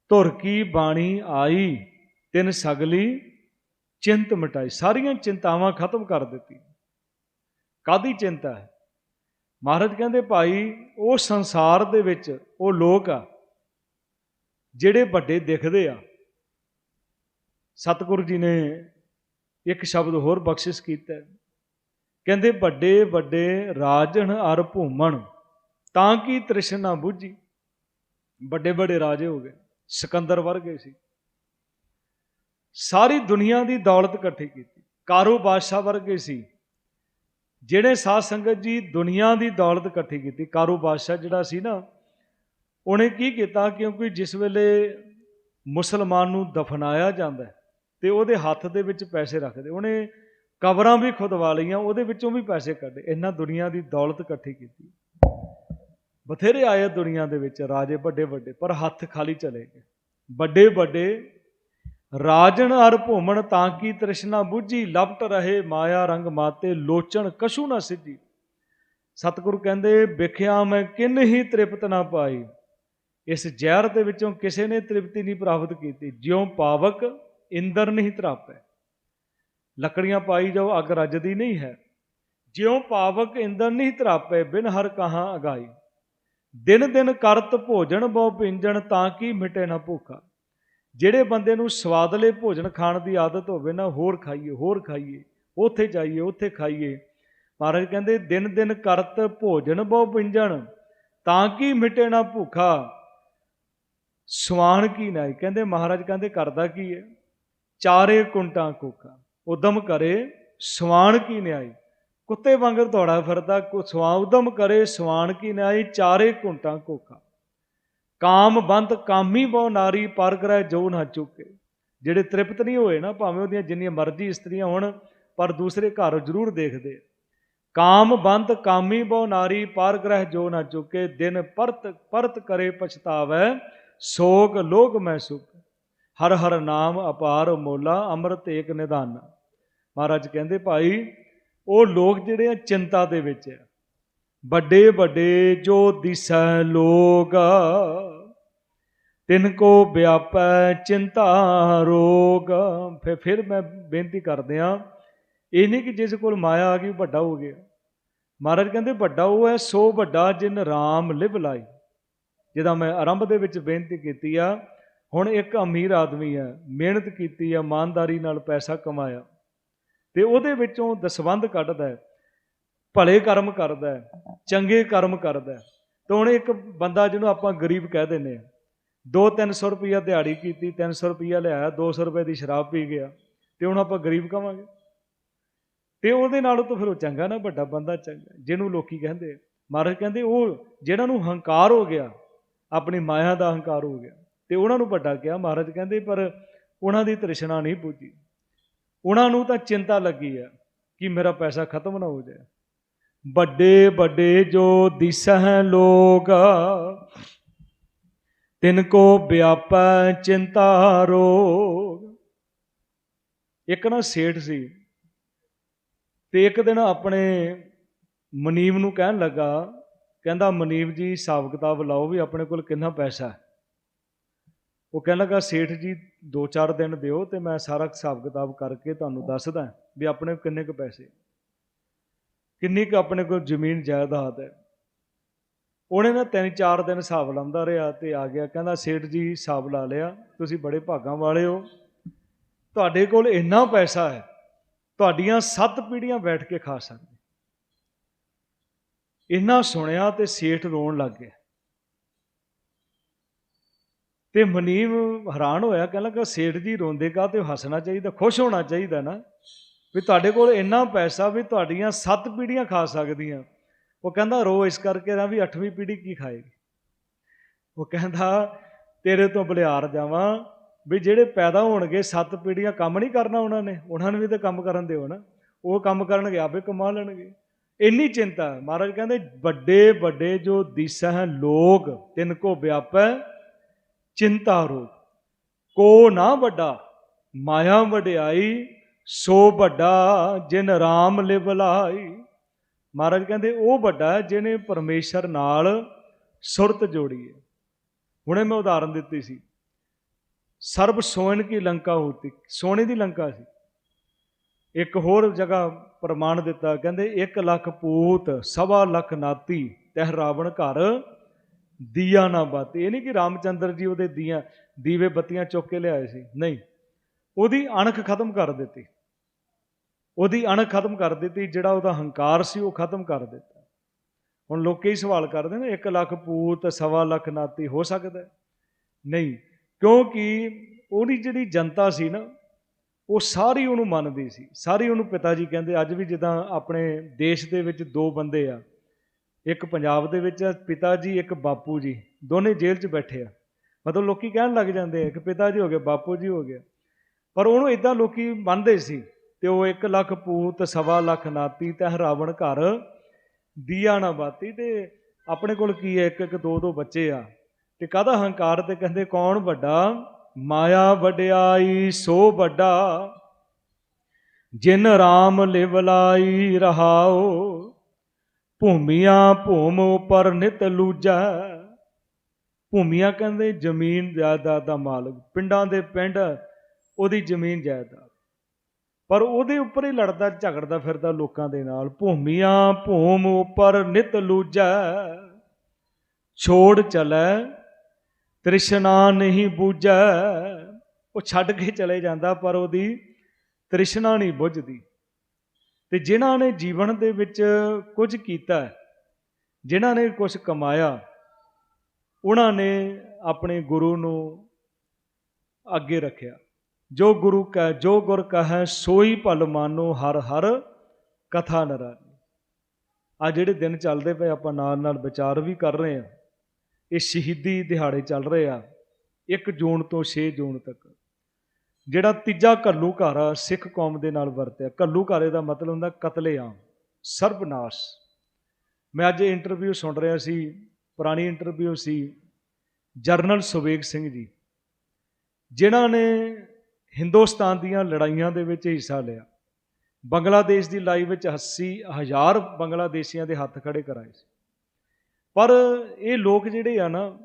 ਧੁਰ ਕੀ ਬਾਣੀ ਆਈ, ਤਿੰਨ ਸਗਲੀ ਚਿੰਤ ਮਿਟਾਈ। ਸਾਰੀਆਂ ਚਿੰਤਾਵਾਂ ਖਤਮ ਕਰ ਦਿੱਤੀ। ਕਾਦੀ ਚਿੰਤਾ ਹੈ? ਮਹਾਰਾਜ ਕਹਿੰਦੇ, ਭਾਈ, ਉਹ ਸੰਸਾਰ ਦੇ ਵਿੱਚ ਉਹ ਲੋਕ ਆ, ਜਿਹੜੇ ਵੱਡੇ ਦਿਖਦੇ ਆ। ਸਤਿਗੁਰੂ ਜੀ ਨੇ ਇੱਕ ਸ਼ਬਦ ਹੋਰ ਬਖਸ਼ਿਸ਼ ਕੀਤਾ ਕਹਿੰਦੇ ਵੱਡੇ ਵੱਡੇ ਰਾਜਣ ਅਰ ਭੂਮਣ ਤਾਂ ਕੀ ਤ੍ਰਿਸ਼ਨਾ ਬੁੱਝੀ? ਵੱਡੇ ਵੱਡੇ ਰਾਜੇ ਹੋ ਗਏ, ਸਿਕੰਦਰ ਵਰਗੇ ਸੀ। ਸਾਰੀ ਦੁਨੀਆ ਦੀ ਦੌਲਤ ਇਕੱਠੀ ਕੀਤੀ। ਕਾਰੂ ਬਾਦਸ਼ਾਹ ਵਰਗੇ ਸੀ। ਜਿਹੜੇ ਸਾਧ ਸੰਗਤ ਜੀ ਦੁਨੀਆ ਦੀ ਦੌਲਤ ਇਕੱਠੀ ਕੀਤੀ, ਕਾਰੂ ਬਾਦਸ਼ਾਹ ਜਿਹੜਾ ਸੀ ਨਾ, ਉਹਨੇ ਕੀ ਕੀਤਾ? ਕਿਉਂਕਿ ਜਿਸ ਵੇਲੇ ਮੁਸਲਮਾਨ ਨੂੰ ਦਫਨਾਇਆ ਜਾਂਦਾ ਤੇ ਉਹਦੇ ਹੱਥ ਦੇ ਵਿੱਚ ਪੈਸੇ ਰੱਖਦੇ, ਉਹਨੇ ਕਬਰਾਂ ਵੀ ਖੁਦਵਾ ਲਈਆਂ, ਉਹਦੇ ਵਿੱਚੋਂ ਵੀ ਪੈਸੇ ਕੱਢੇ। ਇਹਨਾਂ ਦੁਨੀਆ ਦੀ ਦੌਲਤ ਇਕੱਠੀ ਕੀਤੀ। ਬਥੇਰੇ ਆਏ ਦੁਨੀਆ ਦੇ ਵਿੱਚ, ਰਾਜੇ ਵੱਡੇ ਵੱਡੇ, ਪਰ ਹੱਥ ਖਾਲੀ ਚਲੇ ਗਏ। ਵੱਡੇ ਵੱਡੇ, ਰਾਜਣ ਹਰ ਭੂਮਣ ਤਾਂ ਕੀ ਤ੍ਰਿਸ਼ਨਾ ਬੁੱਝੀ, ਲਪਟ ਰਹੇ ਮਾਇਆ ਰੰਗ ਮਾਤੇ, ਲੋਚਣ ਕਸ਼ੂ ਨਾ ਸਿੱਧੀ ਸਤਿਗੁਰੂ ਕਹਿੰਦੇ, ਵਿਖਿਆ ਮੈਂ ਕਿੰਨ ਹੀ ਤ੍ਰਿਪਤ ਨਾ ਪਾਈ। ਇਸ ਜ਼ਹਿਰ ਦੇ ਵਿੱਚੋਂ ਕਿਸੇ ਨੇ ਤ੍ਰਿਪਤੀ ਨਹੀਂ ਪ੍ਰਾਪਤ ਕੀਤੀ। ਜਿਉਂ ਪਾਵਕ ਇੰਦਰ ਨਹੀਂ ਤਰਾਪੈ ਲੱਕੜੀਆਂ ਪਾਈ ਜਾਓ, ਅੱਗ ਰੱਜਦੀ ਨਹੀਂ ਹੈ। ਜਿਉਂ ਪਾਵਕ ਇੰਦਰ ਨਹੀਂ ਤਰਾਪੈ ਬਿਨ ਹਰ ਕਹਾ ਅਗਾਈ। ਦਿਨ ਦਿਨ ਕਰਤ ਭੋਜਨ ਬਹੁ ਪਿੰਜਣ ਤਾਂ ਕੀ ਮਿਟੇ ਨਾ ਭੁੱਖਾ। ਜਿਹੜੇ ਬੰਦੇ ਨੂੰ ਸਵਾਦਲੇ ਭੋਜਨ ਖਾਣ ਦੀ ਆਦਤ ਹੋਵੇ ਨਾ, ਹੋਰ ਖਾਈਏ ਹੋਰ ਖਾਈਏ, ਉੱਥੇ ਜਾਈਏ, ਉੱਥੇ ਖਾਈਏ। ਮਹਾਰਾਜ ਕਹਿੰਦੇ, ਦਿਨ ਦਿਨ ਕਰਤ ਭੋਜਨ ਬਹੁ ਪਿੰਜਣ ਤਾਂ ਕੀ ਮਿਟੇ ਨਾ ਭੁੱਖਾ। ਸਵਾਨ ਕੀ ਨਾਈ ਕਹਿੰਦੇ, ਮਹਾਰਾਜ ਕਹਿੰਦੇ, ਕਰਦਾ ਕੀ ਹੈ ਚਾਰੇ ਕੁੰਟਾਂ ਕੋਕਾ। ਉਦਮ ਕਰੇ, ਸਵਾਨ ਕੀ ਨਿਆਈ ਕੁੱਤੇ ਵਾਂਗਰ ਦੌੜਾ ਫਿਰਦਾ, ਕੋ ਸਵਾ ਕਰੇ ਸਵਾਣ ਕੀ ਨਿਆਈ, ਚਾਰੇ ਘੁੰਟਾਂ ਕੋਕਾ ਕਾਮ ਬੰਤ ਕਾਮੀ ਬਹੁ ਨਾਰੀ ਪਰ ਕਰੈ ਜੋ ਨਾ ਚੁੱਕੇ। ਜਿਹੜੇ ਤ੍ਰਿਪਤ ਨਹੀਂ ਹੋਏ ਨਾ, ਭਾਵੇਂ ਉਹਦੀਆਂ ਜਿੰਨੀਆਂ ਮਰਜ਼ੀ ਇਸਤਰੀਆਂ ਹੋਣ, ਪਰ ਦੂਸਰੇ ਘਰ ਜ਼ਰੂਰ ਦੇਖਦੇ ਕਾਮ ਬੰਤ ਕਾਮੀ ਬਹੁ ਨਾਰੀ ਪਰ ਗ੍ਰਹਿ ਜੋ ਨਾ ਚੁੱਕੇ। ਦਿਨ ਪਰਤ ਪਰਤ ਕਰੇ ਪਛਤਾਵੈ, ਸੋਗ ਲੋਗ ਮੈਂ ਸੁਖ। ਹਰ ਹਰ ਨਾਮ ਅਪਾਰ ਮੋਲਾ, ਅੰਮ੍ਰਿਤ ਏਕ ਨਿਧਾਨ। ਮਹਾਰਾਜ ਕਹਿੰਦੇ, ਭਾਈ ਉਹ ਲੋਕ ਜਿਹੜੇ ਆ ਚਿੰਤਾ ਦੇ ਵਿੱਚ ਆ। ਵੱਡੇ ਵੱਡੇ ਜੋ ਦਿਸੈ ਲੋਗ ਤਿਨ ਕੋ ਵਿਆਪੈ ਚਿੰਤਾ ਰੋਗ ਫਿਰ ਫਿਰ ਮੈਂ ਬੇਨਤੀ ਕਰਦੇ ਆ ਇਹ ਨਹੀਂ ਕਿ ਜਿਸ ਕੋਲ ਮਾਇਆ ਆ ਗਈ ਵੱਡਾ ਹੋ ਗਿਆ। ਮਹਾਰਾਜ ਕਹਿੰਦੇ, ਵੱਡਾ ਉਹ ਹੈ, ਸੋ ਵੱਡਾ ਜਿਨ ਰਾਮ ਲਿਵ ਲਾਈ। ਜਿਹਦਾ ਮੈਂ ਆਰੰਭ ਦੇ ਵਿੱਚ ਬੇਨਤੀ ਕੀਤੀ ਆ, ਹੁਣ ਇੱਕ ਅਮੀਰ ਆਦਮੀ ਹੈ, ਮਿਹਨਤ ਕੀਤੀ ਆ, ਇਮਾਨਦਾਰੀ ਨਾਲ ਪੈਸਾ ਕਮਾਇਆ। ਤੇ ਉਹਦੇ ਵਿੱਚੋਂ ਦਸਵੰਧ ਕੱਢਦਾ ਹੈ, ਭਲੇ ਕਰਮ ਕਰਦਾ ਹੈ, ਚੰਗੇ ਕਰਮ ਕਰਦਾ ਹੈ। ਤੇ ਹੁਣ ਇੱਕ ਬੰਦਾ ਜਿਹਨੂੰ ਆਪਾਂ ਗਰੀਬ ਕਹਿ ਦਿੰਦੇ ਆ 2-300 ਰੁਪਈਆ ਦਿਹਾੜੀ ਕੀਤੀ 300 ਰੁਪਈਆ ਲਿਆਇਆ 200 ਰੁਪਏ ਦੀ ਸ਼ਰਾਬ ਪੀ ਗਿਆ, ਤੇ ਹੁਣ ਆਪਾਂ ਗਰੀਬ ਕਵਾਂਗੇ। ਤੇ ਉਹਦੇ ਨਾਲੋਂ ਤਾਂ ਫਿਰ ਉਹ ਚੰਗਾ ਨਾ, ਵੱਡਾ ਬੰਦਾ ਚੰਗਾ ਜਿਹਨੂੰ ਲੋਕੀ ਕਹਿੰਦੇ ਮਹਾਰਾਜ ਕਹਿੰਦੇ, ਉਹ ਜਿਹਨਾਂ ਨੂੰ ਹੰਕਾਰ ਹੋ ਗਿਆ, ਆਪਣੀ ਮਾਇਆ ਦਾ ਹੰਕਾਰ ਹੋ ਗਿਆ, ਤੇ ਉਹਨਾਂ ਨੂੰ ਵੱਡਾ ਕਿਹਾ। ਮਹਾਰਾਜ ਕਹਿੰਦੇ, ਪਰ ਉਹਨਾਂ ਦੀ ਤ੍ਰਿਸ਼ਨਾ ਨਹੀਂ ਪੁੱਜੀ। ਉਹਨਾਂ ਨੂੰ ਤਾਂ ਚਿੰਤਾ ਲੱਗੀ ਆ ਕਿ ਮੇਰਾ ਪੈਸਾ ਖਤਮ ਨਾ ਹੋ ਜਾਏ। ਵੱਡੇ ਵੱਡੇ ਜੋ ਦਿਸਹਿ ਲੋਕ ਤਿਨ ਕੋ ਵਿਆਪੈ ਚਿੰਤਾ ਰੋਗ। ਇੱਕ ਨਾ ਸੇਠ ਸੀ ਤੇ ਇੱਕ ਦਿਨ ਆਪਣੇ ਮਨੀਬ ਨੂੰ ਕਹਿਣ ਲੱਗਾ, ਕਹਿੰਦਾ ਮਨੀਬ ਜੀ ਹਿਸਾਬ ਕਿਤਾਬ ਲਾਓ ਵੀ ਆਪਣੇ ਕੋਲ ਕਿੰਨਾ ਪੈਸਾ ਹੈ? ਉਹ ਕਹਿਣ ਲੱਗਾ ਸੇਠ ਜੀ 2-4 ਦਿਨ ਦਿਓ ਤੇ ਮੈਂ ਸਾਰਾ ਹਿਸਾਬ ਕਿਤਾਬ ਕਰਕੇ ਤੁਹਾਨੂੰ ਦੱਸਦਾ ਵੀ ਆਪਣੇ ਕਿੰਨੇ ਕੁ ਪੈਸੇ ਕਿੰਨੀ ਕੁ ਆਪਣੇ ਕੋਲ ਜ਼ਮੀਨ ਜਾਇਦਾਦ ਹੈ। ਉਹਨੇ ਨਾ ਤਿੰਨ ਚਾਰ ਦਿਨ ਹਿਸਾਬ ਲਾਉਂਦਾ ਰਿਹਾ ਤੇ ਆ ਗਿਆ, ਕਹਿੰਦਾ, ਸੇਠ ਜੀ, ਹਿਸਾਬ ਲਾ ਲਿਆ, ਤੁਸੀਂ ਬੜੇ ਭਾਗਾਂ ਵਾਲੇ ਹੋ। ਤੁਹਾਡੇ ਕੋਲ ਇੰਨਾ ਪੈਸਾ ਹੈ, ਤੁਹਾਡੀਆਂ ਸੱਤ ਪੀੜ੍ਹੀਆਂ ਬੈਠ ਕੇ ਖਾ ਸਕਦੇ ਇੰਨਾ ਸੁਣਿਆ ਤੇ ਸੇਠ ਰੋਣ ਲੱਗ ਗਿਆ। ਤੇ ਮਨੀਮ ਹੈਰਾਨ ਹੋਇਆ, ਕਹਿੰਦਾ ਕਿ ਸੇਠ ਜੀ ਰੋਂਦੇ ਕਾ ਤੇ ਹੱਸਣਾ ਚਾਹੀਦਾ, ਖੁਸ਼ ਹੋਣਾ ਚਾਹੀਦਾ ਨਾ, ਵੀ ਤੁਹਾਡੇ ਕੋਲ ਇੰਨਾ ਪੈਸਾ ਵੀ ਤੁਹਾਡੀਆਂ ਸੱਤ ਪੀੜ੍ਹੀਆਂ ਖਾ ਸਕਦੀਆਂ। ਉਹ ਕਹਿੰਦਾ, ਰੋ ਇਸ ਕਰਕੇ ਨਾ ਵੀ ਅੱਠਵੀਂ ਪੀੜ੍ਹੀ ਕੀ ਖਾਏਗੀ? ਉਹ ਕਹਿੰਦਾ, ਤੇਰੇ ਤੋਂ ਬਲਿਆਰ ਜਾਵਾਂ ਵੀ ਜਿਹੜੇ ਪੈਦਾ ਹੋਣਗੇ, ਸੱਤ ਪੀੜ੍ਹੀਆਂ ਕੰਮ ਨਹੀਂ ਕਰਨਾ ਉਹਨਾਂ ਨੇ, ਉਹਨਾਂ ਨੂੰ ਵੀ ਤਾਂ ਕੰਮ ਕਰਨ ਦਿਓ ਨਾ। ਉਹ ਕੰਮ ਕਰਨਗੇ, ਆਪੇ ਕਮਾ ਲੈਣਗੇ। ਇੰਨੀ ਚਿੰਤਾ ਮਹਾਰਾਜ ਕਹਿੰਦੇ ਵੱਡੇ ਵੱਡੇ ਜੋ ਦਿਸਹਿ ਲੋਕ, ਤਿੰਨ ਕੋ ਵਿਆਪੈ ਚਿੰਤਾ ਰੋਗ। ਕੋ ਨਾ ਵੱਡਾ, ਮਾਇਆ ਵਡਿਆਈ, ਸੋ ਵੱਡਾ ਜਿਨ ਰਾਮ ਲਿਵ ਮਹਾਰਾਜ ਕਹਿੰਦੇ, ਉਹ ਵੱਡਾ ਜਿਹਨੇ ਪਰਮੇਸ਼ਰ ਨਾਲ ਸੁਰਤ ਜੋੜੀ ਹੈ। ਹੁਣੇ ਮੈਂ ਉਦਾਹਰਨ ਦਿੱਤੀ ਸੀ। ਸਰਬ ਸੋਨ ਕੀ ਲੰਕਾ ਹੋਤੀ, ਸੋਨੇ ਦੀ ਲੰਕਾ ਸੀ। ਇੱਕ ਹੋਰ ਜਗ੍ਹਾ ਪ੍ਰਮਾਣ ਦਿੱਤਾ, ਕਹਿੰਦੇ 1 ਲੱਖ ਪੂਤ, ਸਵਾ ਲੱਖ ਨਾਤੀ, ਤਹਿ ਰਾਵਣ ਘਰ ਦੀਆ ਨਾ ਬਾਤੀ। ਇਹ ਨਹੀਂ ਕਿ ਰਾਮਚੰਦਰ ਜੀ ਉਹਦੇ ਦੀਆਂ, ਦੀਵੇ ਬੱਤੀਆਂ ਚੁੱਕ ਕੇ ਲਿਆਏ ਸੀ। ਨਹੀਂ। ਉਹਦੀ ਅਣਖ ਖਤਮ ਕਰ ਦਿੱਤੀ। ਉਹਦੀ ਅਣਖ ਖਤਮ ਕਰ ਦਿੱਤੀ, ਜਿਹੜਾ ਉਹਦਾ ਹੰਕਾਰ ਸੀ ਉਹ ਖਤਮ ਕਰ ਦਿੱਤਾ। ਹੁਣ ਲੋਕ ਹੀ ਸਵਾਲ ਕਰਦੇ ਨੇ 1 ਲੱਖ ਪੂਤ, ਸਵਾ ਲੱਖ ਨਾਤੀ ਹੋ ਸਕਦਾ ਨਹੀਂ। ਕਿਉਂਕਿ ਉਹਦੀ ਜਿਹੜੀ ਜਨਤਾ ਸੀ ਨਾ, ਉਹ ਸਾਰੀ ਉਹਨੂੰ ਮੰਨਦੀ ਸੀ। ਸਾਰੀ ਉਹਨੂੰ ਪਿਤਾ ਜੀ ਕਹਿੰਦੇ, ਅੱਜ ਵੀ ਜਿੱਦਾਂ ਆਪਣੇ ਦੇਸ਼ ਦੇ ਵਿੱਚ ਦੋ ਬੰਦੇ ਆ ਇੱਕ ਪੰਜਾਬ ਦੇ ਵਿੱਚ ਪਿਤਾ ਜੀ, ਇੱਕ ਬਾਪੂ ਜੀ, ਦੋਨੇ ਜੇਲ੍ਹ 'ਚ ਬੈਠੇ ਆ। ਮਤਲਬ ਲੋਕੀ ਕਹਿਣ ਲੱਗ ਜਾਂਦੇ ਆ ਕਿ ਪਿਤਾ ਜੀ ਹੋ ਗਏ, ਬਾਪੂ ਜੀ ਹੋ ਗਏ। ਪਰ ਉਹਨੂੰ ਇਦਾਂ ਲੋਕੀ ਮੰਨਦੇ ਸੀ ਤੇ ਉਹ 1 ਲੱਖ ਪੂਤ, ਸਵਾ ਲੱਖ ਨਾਤੀ ਤਹਿ ਹਰਾਵਣ ਘਰ ਦੀਆ ਨਾ ਬਾਤੀ ਤੇ ਆਪਣੇ ਕੋਲ ਕੀ ਹੈ? ਇੱਕ ਇੱਕ, ਦੋ ਦੋ ਬੱਚੇ ਆ। ਤੇ ਕਾਹਦਾ ਹੰਕਾਰ ਤੇ ਕਹਿੰਦੇ, ਕੌਣ ਵੱਡਾ? ਮਾਇਆ ਵਡਿਆਈ, ਸੋ ਵੱਡਾ। ਜਿਨ ਰਾਮ ਲਿਵ ਲਾਈ ਰਹਾਓ। ਭੂਮੀਆਂ ਭੂਮ ਉਪਰ ਨਿਤ ਲੂਜਾ। ਭੂਮੀਆਂ ਕਹਿੰਦੇ ਜ਼ਮੀਨ ਜਾਇਦਾਦ ਦਾ ਮਾਲਕ, ਪਿੰਡਾਂ ਦੇ ਪਿੰਡ ਉਹਦੀ ਜ਼ਮੀਨ ਜਾਇਦਾਦ। ਪਰ ਉਹਦੇ ਉੱਪਰ ਹੀ ਲੜਦਾ, ਝਗੜਦਾ ਫਿਰਦਾ ਲੋਕਾਂ ਦੇ ਨਾਲ। ਭੂਮੀਆਂ ਭੂਮ ਉਪਰ ਨਿਤ ਲੂਜਾ। ਛੋੜ ਚਲੈ, ਤ੍ਰਿਸ਼ਨਾ ਨਹੀਂ ਬੂਝੈ। ਉਹ ਛੱਡ ਕੇ ਚਲੇ ਜਾਂਦਾ, ਪਰ ਉਹਦੀ ਤ੍ਰਿਸ਼ਨਾ ਨਹੀਂ ਬੁੱਝਦੀ। ਤੇ ਜਿਨ੍ਹਾਂ ਨੇ ਜੀਵਨ ਦੇ ਵਿੱਚ ਕੁਝ ਕੀਤਾ ਜਿਨ੍ਹਾਂ ਨੇ ਕੁਝ ਕਮਾਇਆ, ਉਹਨਾਂ ਨੇ ਆਪਣੇ ਗੁਰੂ ਨੂੰ ਅੱਗੇ ਰੱਖਿਆ। ਜੋ ਗੁਰੂ ਕੈ ਜੋ ਗੁਰ ਕਹੈ, ਸੋਈ ਭਲ ਮਾਨੋ ਹਰ ਹਰ ਕਥਾ ਨਰਾਨੀ। ਆ ਜਿਹੜੇ ਦਿਨ ਚੱਲਦੇ ਪਏ, ਆਪਾਂ ਨਾਲ ਨਾਲ ਵਿਚਾਰ ਵੀ ਕਰ ਰਹੇ ਆ ਇਹ ਸ਼ਹੀਦੀ ਦਿਹਾੜੇ ਚੱਲ ਰਹੇ ਆ 1 ਜੂਨ ਤੋਂ 6 ਜੂਨ ਤੱਕ। ਜਿਹੜਾ ਤੀਜਾ ਘੱਲੂਘਾਰਾ ਸਿੱਖ ਕੌਮ ਦੇ ਨਾਲ ਵਰਤਿਆ, ਘੱਲੂਘਾਰੇ ਦਾ ਮਤਲਬ ਹੁੰਦਾ ਕਤਲੇਆਮ, ਸਰਬਨਾਸ਼। ਮੈਂ ਅੱਜ ਇੰਟਰਵਿਊ ਸੁਣ ਰਿਹਾ ਸੀ, ਪੁਰਾਣੀ ਇੰਟਰਵਿਊ ਸੀ ਜਰਨਲ ਸੁਵੇਗ ਸਿੰਘ ਜੀ, ਜਿਨ੍ਹਾਂ ਨੇ ਹਿੰਦੁਸਤਾਨ ਦੀਆਂ ਲੜਾਈਆਂ ਦੇ ਵਿੱਚ ਹਿੱਸਾ ਲਿਆ। ਬੰਗਲਾਦੇਸ਼ ਦੀ ਲੜਾਈ ਵਿੱਚ 80 ਹਜ਼ਾਰ ਬੰਗਲਾਦੇਸ਼ੀਆਂ ਦੇ ਹੱਥ ਖੜੇ ਕਰਾਏ ਸੀ। ਪਰ ਇਹ ਲੋਕ ਜਿਹੜੇ ਆ ਨਾ,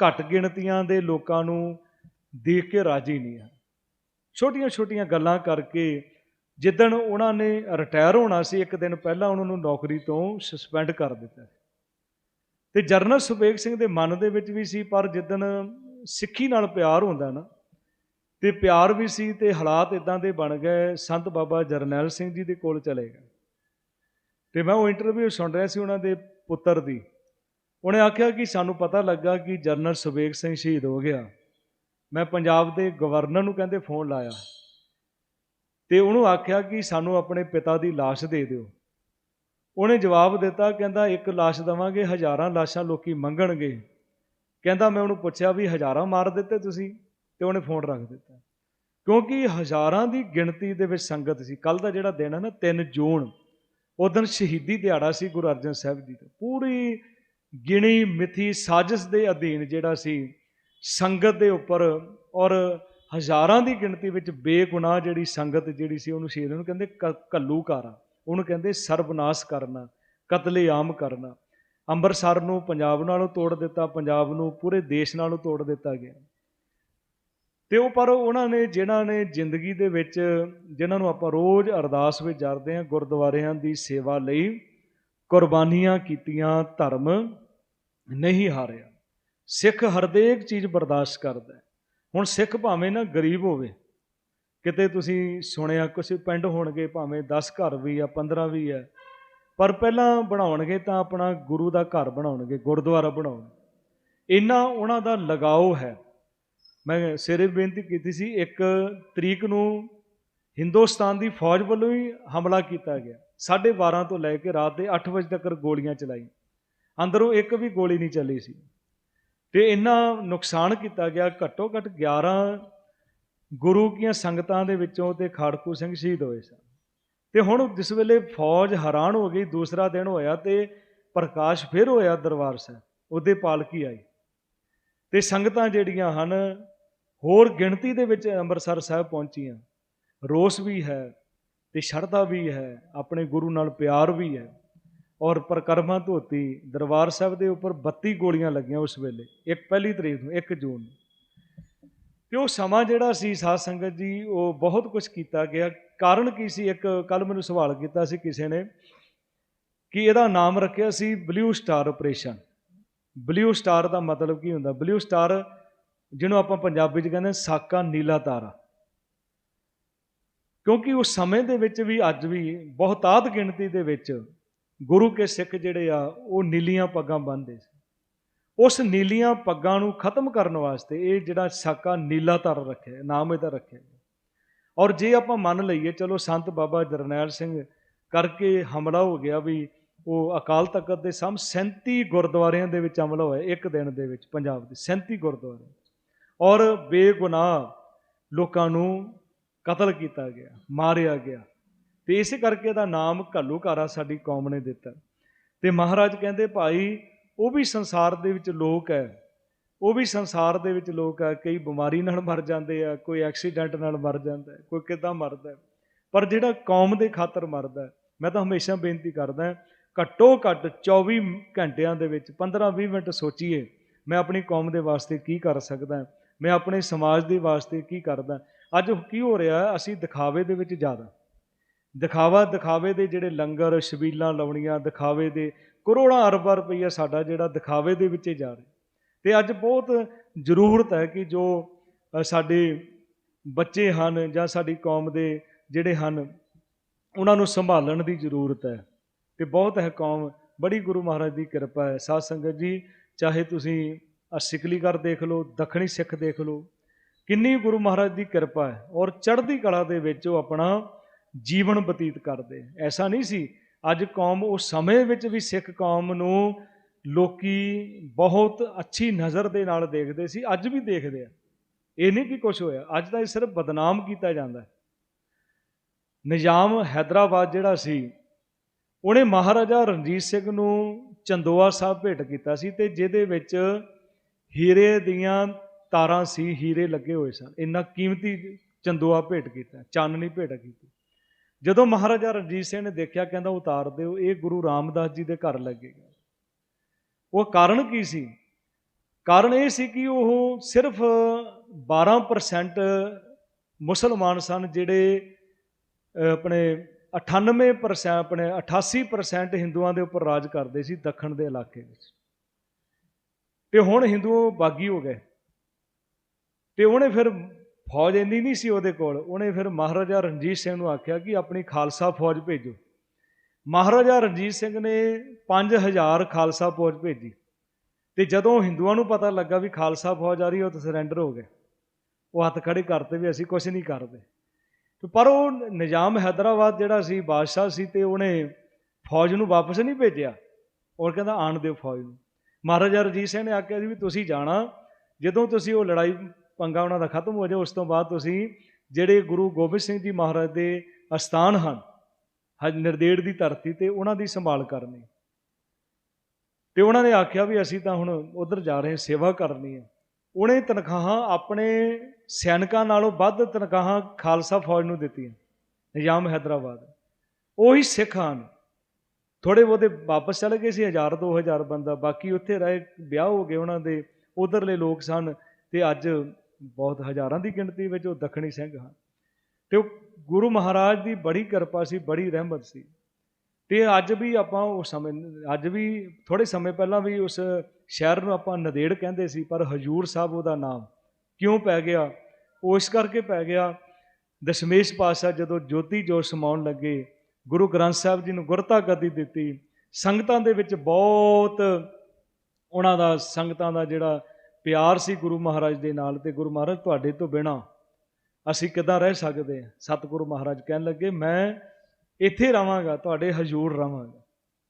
ਘੱਟ ਗਿਣਤੀਆਂ ਦੇ ਲੋਕਾਂ ਨੂੰ ਦੇਖ ਕੇ ਰਾਜੀ ਨਹੀਂ ਆ। ਛੋਟੀਆਂ-ਛੋਟੀਆਂ ਗੱਲਾਂ ਕਰਕੇ ਜਿੱਦਣ ਉਹਨਾਂ ਨੇ ਰਿਟਾਇਰ ਹੋਣਾ ਸੀ, ਇੱਕ ਦਿਨ ਪਹਿਲਾਂ ਉਹਨਾਂ ਨੂੰ ਨੌਕਰੀ ਤੋਂ ਸਸਪੈਂਡ ਕਰ ਦਿੱਤਾ ਤੇ ਜਰਨਲ ਸੁਬੇਗ ਸਿੰਘ ਦੇ ਮਨ ਦੇ ਵਿੱਚ ਵੀ ਸੀ, ਪਰ ਜਿੱਦਣ ਸਿੱਖੀ ਨਾਲ ਪਿਆਰ ਹੁੰਦਾ ਨਾ, ਤੇ ਪਿਆਰ ਵੀ ਸੀ ਤੇ ਹਾਲਾਤ ਇਦਾਂ ਦੇ ਬਣ ਗਏ, ਸੰਤ ਬਾਬਾ ਜਰਨੈਲ ਸਿੰਘ ਜੀ ਦੇ ਕੋਲ ਚਲੇ ਗਏ। ਤੇ ਮੈਂ ਉਹ ਇੰਟਰਵਿਊ ਸੁਣ ਰਿਹਾ ਸੀ ਉਹਨਾਂ ਦੇ ਪੁੱਤਰ ਦੀ। ਉਹਨੇ ਆਖਿਆ ਕਿ ਸਾਨੂੰ ਪਤਾ ਲੱਗਾ ਕਿ ਜਰਨਲ ਸੁਬੇਗ ਸਿੰਘ ਸ਼ਹੀਦ ਹੋ ਗਿਆ। ਮੈਂ ਪੰਜਾਬ ਦੇ ਗਵਰਨਰ ਨੂੰ ਕਹਿੰਦੇ ਫੋਨ ਲਾਇਆ। ਤੇ ਉਹਨੂੰ ਆਖਿਆ ਕਿ ਸਾਨੂੰ ਆਪਣੇ ਪਿਤਾ ਦੀ ਲਾਸ਼ ਦੇ ਦਿਓ। ਉਹਨੇ ਜਵਾਬ ਦਿੱਤਾ, ਕਹਿੰਦਾ ਇੱਕ ਲਾਸ਼ ਦਵਾਂਗੇ, ਹਜ਼ਾਰਾਂ ਲਾਸ਼ਾਂ ਲੋਕੀ ਮੰਗਣਗੇ। ਕਹਿੰਦਾ ਮੈਂ ਉਹਨੂੰ ਪੁੱਛਿਆ ਵੀ ਹਜ਼ਾਰਾਂ ਮਾਰ ਦਿੱਤੇ ਤੁਸੀਂ? ਤੇ ਉਹਨੇ ਫੋਨ ਰੱਖ ਦਿੱਤਾ। ਕਿਉਂਕਿ ਹਜ਼ਾਰਾਂ ਦੀ ਗਿਣਤੀ ਦੇ ਵਿੱਚ ਸੰਗਤ ਸੀ। ਕੱਲ ਦਾ ਜਿਹੜਾ ਦਿਨ ਹੈ ਨਾ 3 ਜੂਨ, ਉਹ ਦਿਨ ਸ਼ਹੀਦੀ ਦਿਹਾੜਾ ਸੀ ਗੁਰੂ ਅਰਜਨ ਸਾਹਿਬ ਜੀ ਦਾ। ਪੂਰੀ ਗਿਣੀ ਮਿਥੀ ਸਾਜ਼ਿਸ਼ ਦੇ ਅਧੀਨ ਜਿਹੜਾ ਸੀ ਸੰਗਤ ਦੇ ਉੱਪਰ ਔਰ ਹਜ਼ਾਰਾਂ ਦੀ ਗਿਣਤੀ ਵਿੱਚ ਬੇਗੁਨਾਹ ਜਿਹੜੀ ਸੰਗਤ ਜਿਹੜੀ ਸੀ ਉਹਨੂੰ ਸ਼ੇਰ ਨੂੰ ਕਹਿੰਦੇ ਕੱਲੂਕਾਰਾ ਉਹਨੂੰ ਕਹਿੰਦੇ ਸਰਬਨਾਸ਼ ਕਰਨਾ, ਕਤਲੇਆਮ ਕਰਨਾ। ਅੰਮ੍ਰਿਤਸਰ ਨੂੰ ਪੰਜਾਬ ਨਾਲੋਂ ਤੋੜ ਦਿੱਤਾ, ਪੰਜਾਬ ਨੂੰ ਪੂਰੇ ਦੇਸ਼ ਨਾਲੋਂ ਤੋੜ ਦਿੱਤਾ ਗਿਆ। ਤੇ ਉਹ ਪਰ ਉਹਨਾਂ ਨੇ, ਜਿਨ੍ਹਾਂ ਨੇ ਜ਼ਿੰਦਗੀ ਦੇ ਵਿੱਚ, ਜਿਨ੍ਹਾਂ ਨੂੰ ਆਪਾਂ ਰੋਜ਼ ਅਰਦਾਸ ਵਿੱਚ ਜਰਦੇ ਹਾਂ, ਗੁਰਦੁਆਰਿਆਂ ਦੀ ਸੇਵਾ ਲਈ ਕੁਰਬਾਨੀਆਂ ਕੀਤੀਆਂ, ਧਰਮ ਨਹੀਂ ਹਾਰਿਆ। ਸਿੱਖ ਹਰਦੇਕ ਚੀਜ਼ ਬਰਦਾਸ਼ਤ ਕਰਦਾ ਹੁਣ ਸਿੱਖ ਭਾਵੇਂ ਨਾ ਗਰੀਬ ਹੋਵੇ, ਕਿਤੇ ਤੁਸੀਂ ਸੁਣਿਆ ਕਿਸੇ ਪਿੰਡ ਹੋਣਗੇ ਭਾਵੇਂ 10 ਘਰ ਵੀ ਆ 15 ਵੀ ਆ, ਪਰ ਪਹਿਲਾਂ ਬਣਾਉਣਗੇ ਤਾਂ ਆਪਣਾ ਗੁਰੂ ਦਾ ਘਰ ਬਣਾਉਣਗੇ, ਗੁਰਦੁਆਰਾ ਬਣਾਉਣਗੇ। ਇੰਨਾ ਉਹਨਾਂ ਦਾ ਲਗਾਓ ਹੈ। ਮੈਂ ਸਿਰੇ ਬੇਨਤੀ ਕੀਤੀ ਸੀ, ਇੱਕ ਤਰੀਕ ਨੂੰ ਹਿੰਦੁਸਤਾਨ ਦੀ ਫੌਜ ਵੱਲੋਂ ਹੀ ਹਮਲਾ ਕੀਤਾ ਗਿਆ। 12:30 ਤੋਂ ਲੈ ਕੇ ਰਾਤ ਦੇ 8 ਵਜੇ ਤੱਕ ਗੋਲੀਆਂ ਚਲਾਈ ਅੰਦਰੋਂ ਇੱਕ ਵੀ ਗੋਲੀ ਨਹੀਂ ਚੱਲੀ ਸੀ। ਤੇ ਇੰਨਾ ਨੁਕਸਾਨ ਕੀਤਾ ਗਿਆ, ਘੱਟੋ ਘੱਟ 11 ਗੁਰੂ ਕੀਆਂ ਸੰਗਤਾਂ ਦੇ ਵਿੱਚੋਂ ਤੇ ਖਾੜਕੂ ਸਿੰਘ ਸ਼ਹੀਦ ਹੋਏ ਸਨ। ਤੇ ਹੁਣ ਜਿਸ ਵੇਲੇ ਫੌਜ ਹੈਰਾਨ ਹੋ ਗਈ, ਦੂਸਰਾ ਦਿਨ ਹੋਇਆ ਤੇ ਪ੍ਰਕਾਸ਼ ਫਿਰ ਹੋਇਆ ਦਰਬਾਰ ਸਾਹਿਬ, ਉਹਦੇ ਪਾਲਕੀ ਆਈ। ਤੇ ਸੰਗਤਾਂ ਜਿਹੜੀਆਂ ਹਨ, ਹੋਰ ਗਿਣਤੀ ਦੇ ਵਿੱਚ ਅੰਮ੍ਰਿਤਸਰ ਸਾਹਿਬ ਪਹੁੰਚੀਆਂ। ਰੋਸ ਵੀ ਹੈ ਤੇ ਸ਼ਰਧਾ ਵੀ ਹੈ, ਆਪਣੇ ਗੁਰੂ ਨਾਲ ਪਿਆਰ ਵੀ ਹੈ। ਔਰ ਪ੍ਰਕਰਮਾ ਧੋਤੀ, ਦਰਬਾਰ ਸਾਹਿਬ ਦੇ ਉੱਪਰ 32 ਗੋਲੀਆਂ ਲੱਗੀਆਂ ਉਸ ਵੇਲੇ, ਇੱਕ ਪਹਿਲੀ ਤਰੀਕ ਨੂੰ 1 ਜੂਨ ਨੂੰ। ਤੇ ਉਹ ਸਮਾਂ ਜਿਹੜਾ ਸੀ ਸਾਧ ਸੰਗਤ ਜੀ, ਉਹ ਬਹੁਤ ਕੁਝ ਕੀਤਾ ਗਿਆ। ਕਾਰਨ ਕੀ ਸੀ? ਇੱਕ ਕੱਲ ਮੈਨੂੰ ਸਵਾਲ ਕੀਤਾ ਸੀ ਕਿਸੇ ਨੇ ਕਿ ਇਹਦਾ ਨਾਮ ਰੱਖਿਆ ਸੀ blue star operation blue star ਦਾ ਮਤਲਬ ਕੀ ਹੁੰਦਾ? ਬਲੂ ਸਟਾਰ ਜਿਹਨੂੰ ਆਪਾਂ ਪੰਜਾਬੀ 'ਚ ਕਹਿੰਦੇ ਸਾਕਾ ਨੀਲਾ ਤਾਰਾ। ਕਿਉਂਕਿ ਉਸ ਸਮੇਂ ਦੇ ਵਿੱਚ ਵੀ, ਅੱਜ ਵੀ ਬਹੁਤਾਤ ਗਿਣਤੀ ਦੇ ਵਿੱਚ ਗੁਰੂ ਕੇ ਸਿੱਖ ਜਿਹੜੇ ਆ, ਉਹ ਨੀਲੀਆਂ ਪੱਗਾਂ ਬੰਨਦੇ ਸੀ। ਉਸ ਨੀਲੀਆਂ ਪੱਗਾਂ ਨੂੰ ਖਤਮ ਕਰਨ ਵਾਸਤੇ ਇਹ ਜਿਹੜਾ ਸਾਕਾ ਨੀਲਾ ਧਰ ਰੱਖਿਆ, ਨਾਮ ਇਹਦਾ ਰੱਖਿਆ ਔਰ ਜੇ ਆਪਾਂ ਮੰਨ ਲਈਏ, ਚਲੋ ਸੰਤ ਬਾਬਾ ਜਰਨੈਲ ਸਿੰਘ ਕਰਕੇ ਹਮਲਾ ਹੋ ਗਿਆ ਵੀ ਉਹ ਅਕਾਲ ਤਖਤ ਦੇ ਸਮ 37 ਗੁਰਦੁਆਰਿਆਂ ਦੇ ਵਿੱਚ ਹਮਲਾ ਹੋਇਆ, ਇੱਕ ਦਿਨ ਦੇ ਵਿੱਚ ਪੰਜਾਬ ਦੇ 37 ਗੁਰਦੁਆਰੇ। ਔਰ ਬੇਗੁਨਾਹ ਲੋਕਾਂ ਨੂੰ ਕਤਲ ਕੀਤਾ ਗਿਆ, ਮਾਰਿਆ ਗਿਆ। ਤੇ ਇਸੇ ਕਰਕੇ ਇਹਦਾ ਨਾਮ ਘੱਲੂਘਾਰਾ ਸਾਡੀ ਕੌਮ ਨੇ ਦਿੱਤਾ। ਤੇ ਮਹਾਰਾਜ ਕਹਿੰਦੇ, ਭਾਈ, ਉਹ ਵੀ ਸੰਸਾਰ ਦੇ ਵਿੱਚ ਲੋਕ ਹੈ ਉਹ ਵੀ ਸੰਸਾਰ ਦੇ ਵਿੱਚ ਲੋਕ ਹੈ ਕਈ ਬਿਮਾਰੀ ਨਾਲ ਮਰ ਜਾਂਦੇ ਆ, ਕੋਈ ਐਕਸੀਡੈਂਟ ਨਾਲ ਮਰ ਜਾਂਦਾ ਕੋਈ ਕਿਦਾਂ ਮਰਦਾ ਪਰ ਜਿਹੜਾ ਕੌਮ ਦੇ ਖਾਤਰ ਮਰਦਾ ਮੈਂ ਤਾਂ ਹਮੇਸ਼ਾ ਬੇਨਤੀ ਕਰਦਾ ਘੱਟੋ ਘੱਟ 24 ਘੰਟਿਆਂ ਦੇ ਵਿੱਚ 15-20 ਮਿੰਟ ਸੋਚੀਏ, ਮੈਂ ਆਪਣੀ ਕੌਮ ਦੇ ਵਾਸਤੇ ਕੀ ਕਰ ਸਕਦਾ ਮੈਂ ਆਪਣੇ ਸਮਾਜ ਦੇ ਵਾਸਤੇ ਕੀ ਕਰਦਾ ਅੱਜ ਕੀ ਹੋ ਰਿਹਾ ਅਸੀਂ ਦਿਖਾਵੇ ਦੇ ਵਿੱਚ ਜ਼ਿਆਦਾ। ਦਿਖਾਵਾ, ਦਿਖਾਵੇ ਦੇ ਜਿਹੜੇ ਲੰਗਰ, ਸ਼ਬੀਲਾਂ ਲਾਉਣੀਆਂ, ਦਿਖਾਵੇ ਦੇ ਕਰੋੜਾਂ ਅਰਬਾਂ ਰੁਪਈਆ ਸਾਡਾ ਜਿਹੜਾ ਦਿਖਾਵੇ ਦੇ ਵਿੱਚ ਜਾ ਰਿਹਾ। ਤੇ ਅੱਜ ਬਹੁਤ ਜ਼ਰੂਰਤ ਹੈ ਕਿ ਜੋ ਸਾਡੇ ਬੱਚੇ ਹਨ ਜਾਂ ਸਾਡੀ ਕੌਮ ਦੇ ਜਿਹੜੇ ਹਨ, ਉਹਨਾਂ ਨੂੰ ਸੰਭਾਲਣ ਦੀ ਜ਼ਰੂਰਤ ਹੈ। ਤੇ ਬਹੁਤ ਹੈ ਕੌਮ, ਬੜੀ ਗੁਰੂ ਮਹਾਰਾਜ ਦੀ ਕਿਰਪਾ ਹੈ। ਸਾਧ ਸੰਗਤ ਜੀ, ਚਾਹੇ ਤੁਸੀਂ ਆ ਸਿਕਲੀਗਰ ਦੇਖ ਲਓ, ਦੱਖਣੀ ਸਿੱਖ ਦੇਖ ਲਓ, ਕਿੰਨੀ ਗੁਰੂ ਮਹਾਰਾਜ ਦੀ ਕਿਰਪਾ ਹੈ। ਔਰ ਚੜ੍ਹਦੀ ਕਲਾ ਦੇ ਵਿੱਚ ਉਹ ਆਪਣਾ ਜੀਵਨ ਬਤੀਤ ਕਰਦੇ ਐਸਾ ਨਹੀਂ ਸੀ। ਅੱਜ ਕੌਮ ਉਸ ਸਮੇਂ ਵਿੱਚ ਵੀ ਸਿੱਖ ਕੌਮ ਨੂੰ ਲੋਕੀ ਬਹੁਤ ਅੱਛੀ ਨਜ਼ਰ ਦੇ ਨਾਲ ਦੇਖਦੇ ਸੀ, ਅੱਜ ਵੀ ਦੇਖਦੇ ਆ। ਇਹ ਨਹੀਂ ਕਿ ਕੁਝ ਹੋਇਆ। ਅੱਜ ਤਾਂ ਇਹ ਸਿਰਫ ਬਦਨਾਮ ਕੀਤਾ ਜਾਂਦਾ ਨਿਜ਼ਾਮ ਹੈਦਰਾਬਾਦ ਜਿਹੜਾ ਸੀ, ਉਹਨੇ ਮਹਾਰਾਜਾ ਰਣਜੀਤ ਸਿੰਘ ਨੂੰ ਚੰਦੋਆ ਸਾਹਿਬ ਭੇਟ ਕੀਤਾ ਸੀ ਤੇ ਜਿਹਦੇ ਵਿੱਚ ਹੀਰੇ ਦੀਆਂ ਤਾਰਾਂ ਸੀ, ਹੀਰੇ ਲੱਗੇ ਹੋਏ ਸਨ। ਇੰਨਾ ਕੀਮਤੀ ਚੰਦੋਆ ਭੇਟ ਕੀਤਾ, ਚਾਨਣੀ ਭੇਟ ਕੀਤੀ। ਜਦੋਂ ਮਹਾਰਾਜਾ ਰਣਜੀਤ ਸਿੰਘ ਨੇ ਦੇਖਿਆ, ਕਹਿੰਦਾ ਉਤਾਰ ਦਿਓ, ਇਹ ਗੁਰੂ ਰਾਮਦਾਸ ਜੀ ਦੇ ਘਰ ਲੱਗੇਗਾ ਉਹ ਕਾਰਨ ਕੀ ਸੀ? ਕਾਰਨ ਇਹ ਸੀ ਕਿ ਉਹ ਸਿਰਫ 12% ਮੁਸਲਮਾਨ ਸਨ, ਜਿਹੜੇ ਆਪਣੇ 98% ਆਪਣੇ 88% ਹਿੰਦੂਆਂ ਦੇ ਉੱਪਰ ਰਾਜ ਕਰਦੇ ਸੀ ਦੱਖਣ ਦੇ ਇਲਾਕੇ ਵਿੱਚ। ਤੇ ਹੁਣ ਹਿੰਦੂ ਬਾਗੀ ਹੋ ਗਏ। ਤੇ ਉਹਨੇ ਫਿਰ ਫੌਜ ਇੰਨੀ ਨਹੀਂ ਸੀ ਉਹਦੇ ਕੋਲ। ਉਹਨੇ ਫਿਰ ਮਹਾਰਾਜਾ ਰਣਜੀਤ ਸਿੰਘ ਨੂੰ ਆਖਿਆ ਕਿ ਆਪਣੀ ਖਾਲਸਾ ਫੌਜ ਭੇਜੋ। ਮਹਾਰਾਜਾ ਰਣਜੀਤ ਸਿੰਘ ਨੇ 5000 ਖਾਲਸਾ ਫੌਜ ਭੇਜੀ। ਤੇ ਜਦੋਂ ਹਿੰਦੂਆਂ ਨੂੰ ਪਤਾ ਲੱਗਾ ਵੀ ਖਾਲਸਾ ਫੌਜ ਆ ਰਹੀ ਉਹ ਤਾਂ ਸਰੈਂਡਰ ਹੋ ਗਏ। ਉਹ ਹੱਥ ਖੜੇ ਕਰਤੇ ਵੀ ਅਸੀਂ ਕੁਝ ਨਹੀਂ ਕਰਦੇ। ਪਰ ਉਹ ਨਿਜ਼ਾਮ ਹੈਦਰਾਬਾਦ ਜਿਹੜਾ ਸੀ, ਬਾਦਸ਼ਾਹ ਸੀ ਤੇ ਉਹਨੇ ਫੌਜ ਨੂੰ ਵਾਪਸ ਨਹੀਂ ਭੇਜਿਆ। ਔਰ ਕਹਿੰਦਾ, ਆਣ ਦਿਓ ਫੌਜ ਨੂੰ। ਮਹਾਰਾਜਾ ਰਣਜੀਤ ਸਿੰਘ ਨੇ ਆਖਿਆ ਸੀ ਵੀ ਤੁਸੀਂ ਜਾਣਾ, ਜਦੋਂ ਤੁਸੀਂ ਉਹ ਲੜਾਈ ਪੰਗਾ ਉਹਨਾਂ ਦਾ ਖਤਮ ਹੋ ਜਾਏ, ਉਸ ਤੋਂ ਬਾਅਦ ਤੁਸੀਂ ਜਿਹੜੇ ਗੁਰੂ ਗੋਬਿੰਦ ਸਿੰਘ ਜੀ ਮਹਾਰਾਜ ਦੇ ਅਸਥਾਨ ਹਨ, ਹਜ ਨਿਰਦੇੜ ਦੀ ਧਰਤੀ ਤੇ ਉਹਨਾਂ ਦੀ ਸੰਭਾਲ ਕਰਨੀ। ਤੇ ਉਹਨਾਂ ਨੇ ਆਖਿਆ ਵੀ ਅਸੀਂ ਤਾਂ ਹੁਣ ਉਧਰ ਜਾ ਰਹੇ ਸੇਵਾ ਕਰਨੀ ਹੈ। ਉਹਨੇ ਤਨਖਾਹਾਂ ਆਪਣੇ ਸੈਨਿਕਾਂ ਨਾਲੋਂ ਵੱਧ ਤਨਖਾਹਾਂ ਖਾਲਸਾ ਫੌਜ ਨੂੰ ਦਿੱਤੀਆਂ, ਨਿਜ਼ਾਮ ਹੈਦਰਾਬਾਦ। ਉਹੀ ਸਿੱਖ ਹਨ। ਥੋੜੇ ਬਹੁਤੇ ਵਾਪਸ ਚਲੇ ਗਏ ਸੀ 1000 2000 ਬੰਦਾ, ਬਾਕੀ ਉੱਥੇ ਰਹੇ, ਵਿਆਹ ਹੋ ਗਏ ਉਹਨਾਂ ਦੇ, ਉਧਰਲੇ ਲੋਕ ਸਨ। ਤੇ ਅੱਜ ਬਹੁਤ ਹਜ਼ਾਰਾਂ ਦੀ ਗਿਣਤੀ ਵਿੱਚ ਉਹ ਦੱਖਣੀ ਸਿੰਘ ਹਨ। ਤੇ ਉਹ ਗੁਰੂ ਮਹਾਰਾਜ ਦੀ ਬੜੀ ਕਿਰਪਾ ਸੀ, ਬੜੀ ਰਹਿਮਤ ਸੀ। ਤੇ ਅੱਜ ਵੀ ਆਪਾਂ ਉਹ ਸਮੇਂ, ਅੱਜ ਵੀ ਥੋੜੇ ਸਮੇਂ ਪਹਿਲਾਂ ਵੀ ਉਸ ਸ਼ਹਿਰ ਨੂੰ ਆਪਾਂ ਨਦੇੜ ਕਹਿੰਦੇ ਸੀ, ਪਰ ਹਜੂਰ ਸਾਹਿਬ ਉਹਦਾ ਨਾਮ ਕਿਉਂ ਪੈ ਗਿਆ? ਉਹ ਇਸ ਕਰਕੇ ਪੈ ਗਿਆ, ਦਸ਼ਮੇਸ਼ ਪਾਤਸ਼ਾਹ ਜਦੋਂ ਜੋਤੀ ਜੋਤ ਸਮਾਉਣ ਲੱਗੇ, ਗੁਰੂ ਗ੍ਰੰਥ ਸਾਹਿਬ ਜੀ ਨੂੰ ਗੁਰਤਾ ਗੱਦੀ ਦਿੱਤੀ, ਸੰਗਤਾਂ ਦੇ ਵਿੱਚ ਬਹੁਤ ਉਹਨਾਂ ਦਾ, ਸੰਗਤਾਂ ਦਾ ਜਿਹੜਾ ਪਿਆਰ ਸੀ ਗੁਰੂ ਮਹਾਰਾਜ ਦੇ ਨਾਲ ਤੇ ਗੁਰੂ ਮਹਾਰਾਜ ਤੁਹਾਡੇ ਤੋਂ ਬਿਨਾ ਅਸੀਂ ਕਿੱਦਾਂ ਰਹਿ ਸਕਦੇ ਹਾਂ? ਸਤਿਗੁਰੂ ਮਹਾਰਾਜ ਕਹਿਣ ਲੱਗੇ, ਮੈਂ ਇੱਥੇ ਰਵਾਂਗਾ, ਤੁਹਾਡੇ ਹਜੂਰ ਰਵਾਂਗਾ।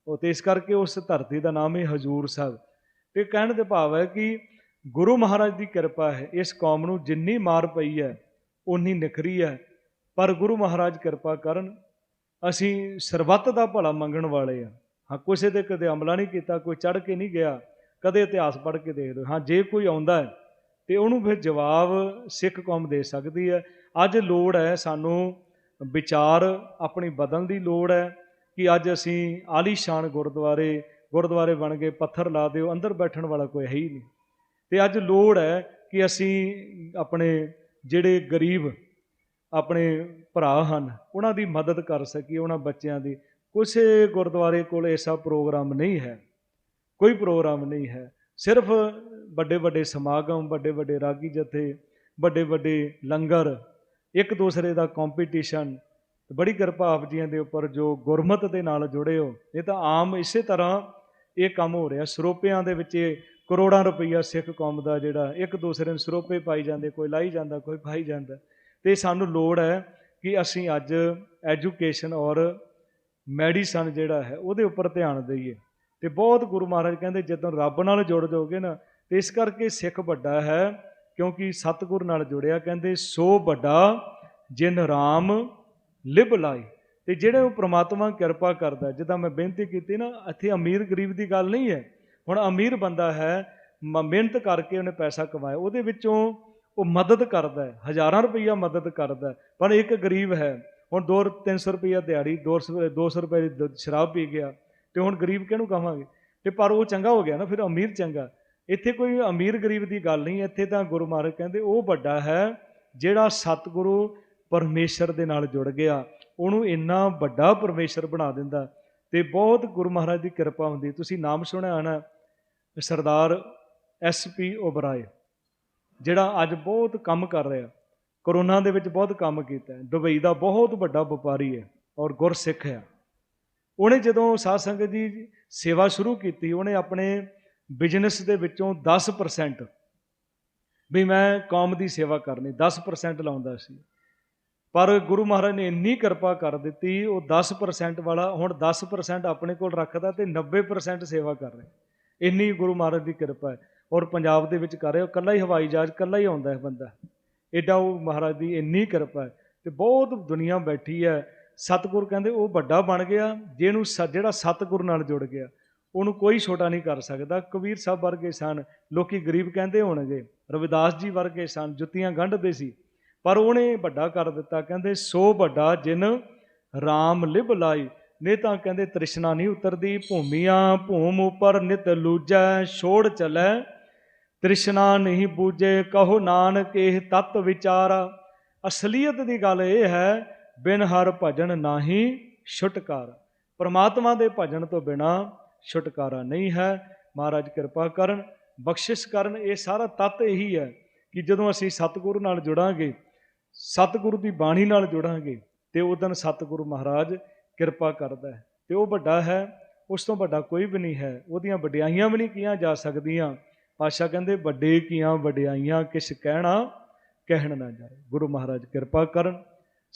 ਉਹ ਤੇ ਇਸ ਕਰਕੇ ਉਸ ਧਰਤੀ ਦਾ ਨਾਮ ਹੈ ਹਜੂਰ ਸਾਹਿਬ। ਤੇ ਕਹਿਣ ਦੇ ਭਾਵ ਹੈ ਕਿ ਗੁਰੂ ਮਹਾਰਾਜ ਦੀ ਕਿਰਪਾ ਹੈ, ਇਸ ਕੌਮ ਨੂੰ ਜਿੰਨੀ ਮਾਰ ਪਈ ਹੈ ਉਨੀ ਨਿਖਰੀ ਹੈ। ਪਰ ਗੁਰੂ ਮਹਾਰਾਜ ਕਿਰਪਾ ਕਰਨ, ਅਸੀਂ ਸਰਬੱਤ ਦਾ ਭਲਾ ਮੰਗਣ ਵਾਲੇ ਆ ਹਾਂ, ਕਿਸੇ ਤੇ ਕਦੇ ਹਮਲਾ ਨਹੀਂ ਕੀਤਾ, ਕੋਈ ਚੜ ਕੇ ਨਹੀਂ ਗਿਆ। ਕਦੇ ਇਤਿਹਾਸ ਪੜ੍ਹ ਕੇ ਦੇਖ ਲਓ ਹਾਂ, ਜੇ ਕੋਈ ਆਉਂਦਾ ਹੈ, ਤੇ ਉਹਨੂੰ ਫਿਰ ਜਵਾਬ ਸਿੱਖ ਕੌਮ ਦੇ ਸਕਦੀ ਹੈ। ਅੱਜ ਲੋੜ ਹੈ ਸਾਨੂੰ ਵਿਚਾਰ ਆਪਣੀ ਬਦਲਣ ਦੀ ਲੋੜ ਹੈ ਕਿ ਅੱਜ ਅਸੀਂ ਆਲੀਸ਼ਾਨ ਗੁਰਦੁਆਰੇ ਗੁਰਦੁਆਰੇ ਬਣ ਗਏ ਪੱਥਰ ਲਾ ਦਿਓ, ਅੰਦਰ ਬੈਠਣ ਵਾਲਾ ਕੋਈ ਹੈ ਹੀ ਨਹੀਂ। ਤੇ ਅੱਜ ਲੋੜ ਹੈ ਕਿ ਅਸੀਂ ਆਪਣੇ ਜਿਹੜੇ ਗਰੀਬ ਆਪਣੇ ਭਰਾ ਹਨ, ਉਹਨਾਂ ਦੀ ਮਦਦ ਕਰ ਸਕੀਏ, ਉਹਨਾਂ ਬੱਚਿਆਂ ਦੀ। ਕਿਸੇ ਗੁਰਦੁਆਰੇ ਕੋਲ ਐਸਾ ਪ੍ਰੋਗਰਾਮ ਨਹੀਂ ਹੈ। ਕੋਈ ਪ੍ਰੋਗਰਾਮ ਨਹੀਂ ਹੈ। ਸਿਰਫ ਵੱਡੇ ਵੱਡੇ ਸਮਾਗਮ, ਵੱਡੇ ਵੱਡੇ ਰਾਗੀ ਜਥੇ, ਵੱਡੇ ਵੱਡੇ ਲੰਗਰ, ਇੱਕ ਦੂਸਰੇ ਦਾ ਕੰਪੀਟੀਸ਼ਨ ਬੜੀ ਕਿਰਪਾ ਆਪ ਜੀਆਂ ਦੇ ਉੱਪਰ ਜੋ ਗੁਰਮਤ ਦੇ ਨਾਲ ਜੁੜੇ ਹੋ। ਇਹ ਤਾਂ ਆਮ ਇਸੇ ਤਰ੍ਹਾਂ ਇਹ ਕੰਮ ਹੋ ਰਿਹਾ। ਸਰੋਪਿਆਂ ਦੇ ਵਿੱਚ ਇਹ ਕਰੋੜਾਂ ਰੁਪਈਆ ਸਿੱਖ ਕੌਮ ਦਾ ਜਿਹੜਾ ਇੱਕ ਦੂਸਰੇ ਨੂੰ ਸਰੋਪੇ ਪਾਈ ਜਾਂਦੇ, ਕੋਈ ਲਾਈ ਜਾਂਦਾ, ਕੋਈ ਪਾਈ ਜਾਂਦਾ। ਤੇ ਸਾਨੂੰ ਲੋੜ ਹੈ ਕਿ ਅਸੀਂ ਅੱਜ ਐਜੂਕੇਸ਼ਨ ਔਰ ਮੈਡੀਸਨ ਜਿਹੜਾ ਹੈ, ਉਹਦੇ ਉੱਪਰ ਧਿਆਨ ਦਈਏ। ਤੇ ਬਹੁਤ ਗੁਰੂ ਮਹਾਰਾਜ ਕਹਿੰਦੇ ਜਦੋਂ ਰੱਬ ਨਾਲ ਜੁੜ ਜਾਓਗੇ ਨਾ, ਤੇ ਇਸ ਕਰਕੇ ਸਿੱਖ ਵੱਡਾ ਹੈ, ਕਿਉਂਕਿ ਸਤਿਗੁਰ ਨਾਲ ਜੁੜਿਆ ਕਹਿੰਦੇ, ਸੋ ਵੱਡਾ ਜਿਨ ਰਾਮ ਲਿਬ ਲਾਈ ਤੇ ਜਿਹੜੇ ਉਹ ਪ੍ਰਮਾਤਮਾ ਕਿਰਪਾ ਕਰਦਾ, ਜਿੱਦਾਂ ਮੈਂ ਬੇਨਤੀ ਕੀਤੀ ਨਾ, ਇੱਥੇ ਅਮੀਰ ਗਰੀਬ ਦੀ ਗੱਲ ਨਹੀਂ ਹੈ। ਹੁਣ ਅਮੀਰ ਬੰਦਾ ਹੈ ਮਿਹਨਤ ਕਰਕੇ ਉਹਨੇ ਪੈਸਾ ਕਮਾਇਆ, ਉਹਦੇ ਵਿੱਚੋਂ ਉਹ ਮਦਦ ਕਰਦਾ ਹੈ, ਹਜ਼ਾਰਾਂ ਰੁਪਈਆ ਮਦਦ ਕਰਦਾ ਹੈ, ਪਰ ਇੱਕ ਗਰੀਬ ਹੈ। ਹੁਣ 2 300 ਰੁਪਈਆ ਦਿਹਾੜੀ 200 200 ਰੁਪਏ, ਦੀ ਦ- ਸ਼ਰਾਬ ਪੀ ਗਿਆ ਤੇ ਹੁਣ ਗਰੀਬ ਕਿਹਨੂੰ ਕਹਾਂਗੇ ਤੇ ਪਰ ਉਹ ਚੰਗਾ ਹੋ ਗਿਆ ਨਾ, ਫਿਰ ਅਮੀਰ ਚੰਗਾ। ਇੱਥੇ ਕੋਈ ਅਮੀਰ ਗਰੀਬ ਦੀ ਗੱਲ ਨਹੀਂ, ਇੱਥੇ ਤਾਂ ਗੁਰੂ ਮਹਾਰਾਜ ਕਹਿੰਦੇ, ਉਹ ਵੱਡਾ ਹੈ ਜਿਹੜਾ ਸਤਿਗੁਰੂ ਪਰਮੇਸ਼ਰ ਦੇ ਨਾਲ ਜੁੜ ਗਿਆ। ਉਹਨੂੰ ਇੰਨਾ ਵੱਡਾ ਪਰਮੇਸ਼ਰ ਬਣਾ ਦਿੰਦਾ। ਤੇ ਬਹੁਤ ਗੁਰੂ ਮਹਾਰਾਜ ਦੀ ਕਿਰਪਾ ਹੁੰਦੀ। ਤੁਸੀਂ ਨਾਮ ਸੁਣਿਆ ਹੋਣਾ, ਸਰਦਾਰ ਐਸ ਪੀ ਓਬਰਾਏ, ਜਿਹੜਾ ਅੱਜ ਬਹੁਤ ਕੰਮ ਕਰ ਰਿਹਾ। ਕਰੋਨਾ ਦੇ ਵਿੱਚ ਬਹੁਤ ਕੰਮ ਕੀਤਾ। ਦੁਬਈ ਦਾ ਬਹੁਤ ਵੱਡਾ ਵਪਾਰੀ ਹੈ ਔਰ ਗੁਰਸਿੱਖ ਹੈ। ਉਹਨੇ ਜਦੋਂ ਸਾਧ ਸੰਗਤ ਦੀ ਸੇਵਾ ਸ਼ੁਰੂ ਕੀਤੀ, ਉਹਨੇ ਆਪਣੇ ਬਿਜ਼ਨਸ ਦੇ ਵਿੱਚੋਂ 10% ਵੀ ਮੈਂ ਕੌਮ ਦੀ ਸੇਵਾ ਕਰਨੀ 10% ਲਾਉਂਦਾ ਸੀ। ਪਰ ਗੁਰੂ ਮਹਾਰਾਜ ਨੇ ਇੰਨੀ ਕਿਰਪਾ ਕਰ ਦਿੱਤੀ, ਉਹ 10% ਵਾਲਾ ਹੁਣ 10% ਆਪਣੇ ਕੋਲ ਰੱਖਦਾ ਤੇ 90% ਸੇਵਾ ਕਰ ਰਿਹਾ। ਇੰਨੀ ਗੁਰੂ ਮਹਾਰਾਜ ਦੀ ਕਿਰਪਾ ਹੈ। ਔਰ ਪੰਜਾਬ ਦੇ ਵਿੱਚ ਕਰ ਰਿਹਾ ਉਹ ਕੱਲਾ ਹੀ ਹਵਾਈ ਜਹਾਜ਼ ਕੱਲਾ ਹੀ ਆਉਂਦਾ ਹੈ ਬੰਦਾ। ਐਡਾ ਉਹ ਮਹਾਰਾਜ ਦੀ ਇੰਨੀ ਕਿਰਪਾ ਹੈ ਤੇ ਬਹੁਤ ਦੁਨੀਆ ਬੈਠੀ ਹੈ। ਸਤਿਗੁਰ ਕਹਿੰਦੇ ਉਹ ਵੱਡਾ ਬਣ ਗਿਆ, ਜਿਹਨੂੰ ਸ- ਜਿਹੜਾ ਸਤਿਗੁਰ ਨਾਲ ਜੁੜ ਗਿਆ, ਉਹਨੂੰ ਕੋਈ ਛੋਟਾ ਨਹੀਂ ਕਰ ਸਕਦਾ। ਕਬੀਰ ਸਾਹਿਬ ਵਰਗੇ ਸਨ, ਲੋਕੀ ਗਰੀਬ ਕਹਿੰਦੇ ਹੋਣਗੇ, ਰਵਿਦਾਸ ਜੀ ਵਰਗੇ ਸਨ, ਜੁੱਤੀਆਂ ਗੰਢਦੇ ਸੀ, ਪਰ ਉਹਨੇ ਵੱਡਾ ਕਰ ਦਿੱਤਾ। ਕਹਿੰਦੇ, ਸੋ ਵੱਡਾ ਜਿਨ RAM ਲਿਬ ਲਾਈ ਨੇ ਤਾਂ ਕਹਿੰਦੇ, ਤ੍ਰਿਸ਼ਨਾ ਨਹੀਂ ਉਤਰਦੀ, ਭੂਮੀਆਂ ਭੂਮ ਉਪਰ ਨਿਤ ਲੂਜੈ, ਛੋੜ ਚਲੈ, ਤ੍ਰਿਸ਼ਨਾ ਨਹੀਂ ਬੂਝੇ, ਕਹੋ ਨਾਨਕ, ਇਹ ਤਤ ਵਿਚਾਰਾ। ਅਸਲੀਅਤ ਦੀ ਗੱਲ ਇਹ ਹੈ ਬਿਨ ਹਰ ਭਜਨ ਨਾਹੀ ਛੁਟਕਾਰਾ। ਪ੍ਰਮਾਤਮਾ ਦੇ ਭਜਨ ਤੋਂ ਬਿਨਾ ਛੁਟਕਾਰਾ ਨਹੀਂ ਹੈ। ਮਹਾਰਾਜ ਕਿਰਪਾ ਕਰਨ, ਬਖਸ਼ਿਸ਼ ਕਰਨ, ਇਹ ਸਾਰਾ ਤੱਤ ਇਹੀ ਹੈ ਕਿ ਜਦੋਂ ਅਸੀਂ ਸਤਿਗੁਰੂ ਨਾਲ ਜੁੜਾਂਗੇ, ਸਤਿਗੁਰੂ ਦੀ ਬਾਣੀ ਨਾਲ ਜੁੜਾਂਗੇ, ਤੇ ਉਦੋਂ ਸਤਿਗੁਰੂ ਮਹਾਰਾਜ ਕਿਰਪਾ ਕਰਦਾ ਹੈ। ਤੇ ਉਹ ਵੱਡਾ ਹੈ, ਉਸ ਤੋਂ ਵੱਡਾ ਕੋਈ ਵੀ ਨਹੀਂ ਹੈ। ਉਹਦੀਆਂ ਵਡਿਆਈਆਂ ਵੀ ਨਹੀਂ ਕੀਆਂ ਜਾ ਸਕਦੀਆਂ। ਪਾਸ਼ਾ ਕਹਿੰਦੇ, ਵੱਡੇ ਕੀਆਂ ਵਡਿਆਈਆਂ ਕਿਸ ਕਹਿਣਾ ਕਹਿਣ ਨਾ ਜਾਏ। ਗੁਰੂ ਮਹਾਰਾਜ ਕਿਰਪਾ ਕਰਨ।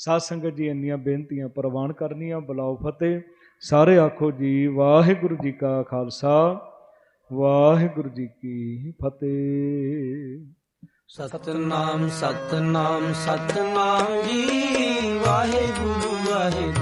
ਸਾਧ ਸੰਗਤ ਜੀ, ਇੰਨੀਆਂ ਬੇਨਤੀਆਂ ਪ੍ਰਵਾਨ ਕਰਨੀਆਂ, ਬੁਲਾਓ ਫਤਿਹ। ਸਾਰੇ ਆਖੋ ਜੀ, ਵਾਹਿਗੁਰੂ ਜੀ ਕਾ ਖਾਲਸਾ, ਵਾਹਿਗੁਰੂ ਜੀ ਕੀ ਫਤਿਹ। ਸਤਨਾਮ ਸਤਨਾਮ ਸਤਨਾਮ ਜੀ, ਵਾਹਿਗੁਰੂ ਵਾਹਿਗੁਰੂ।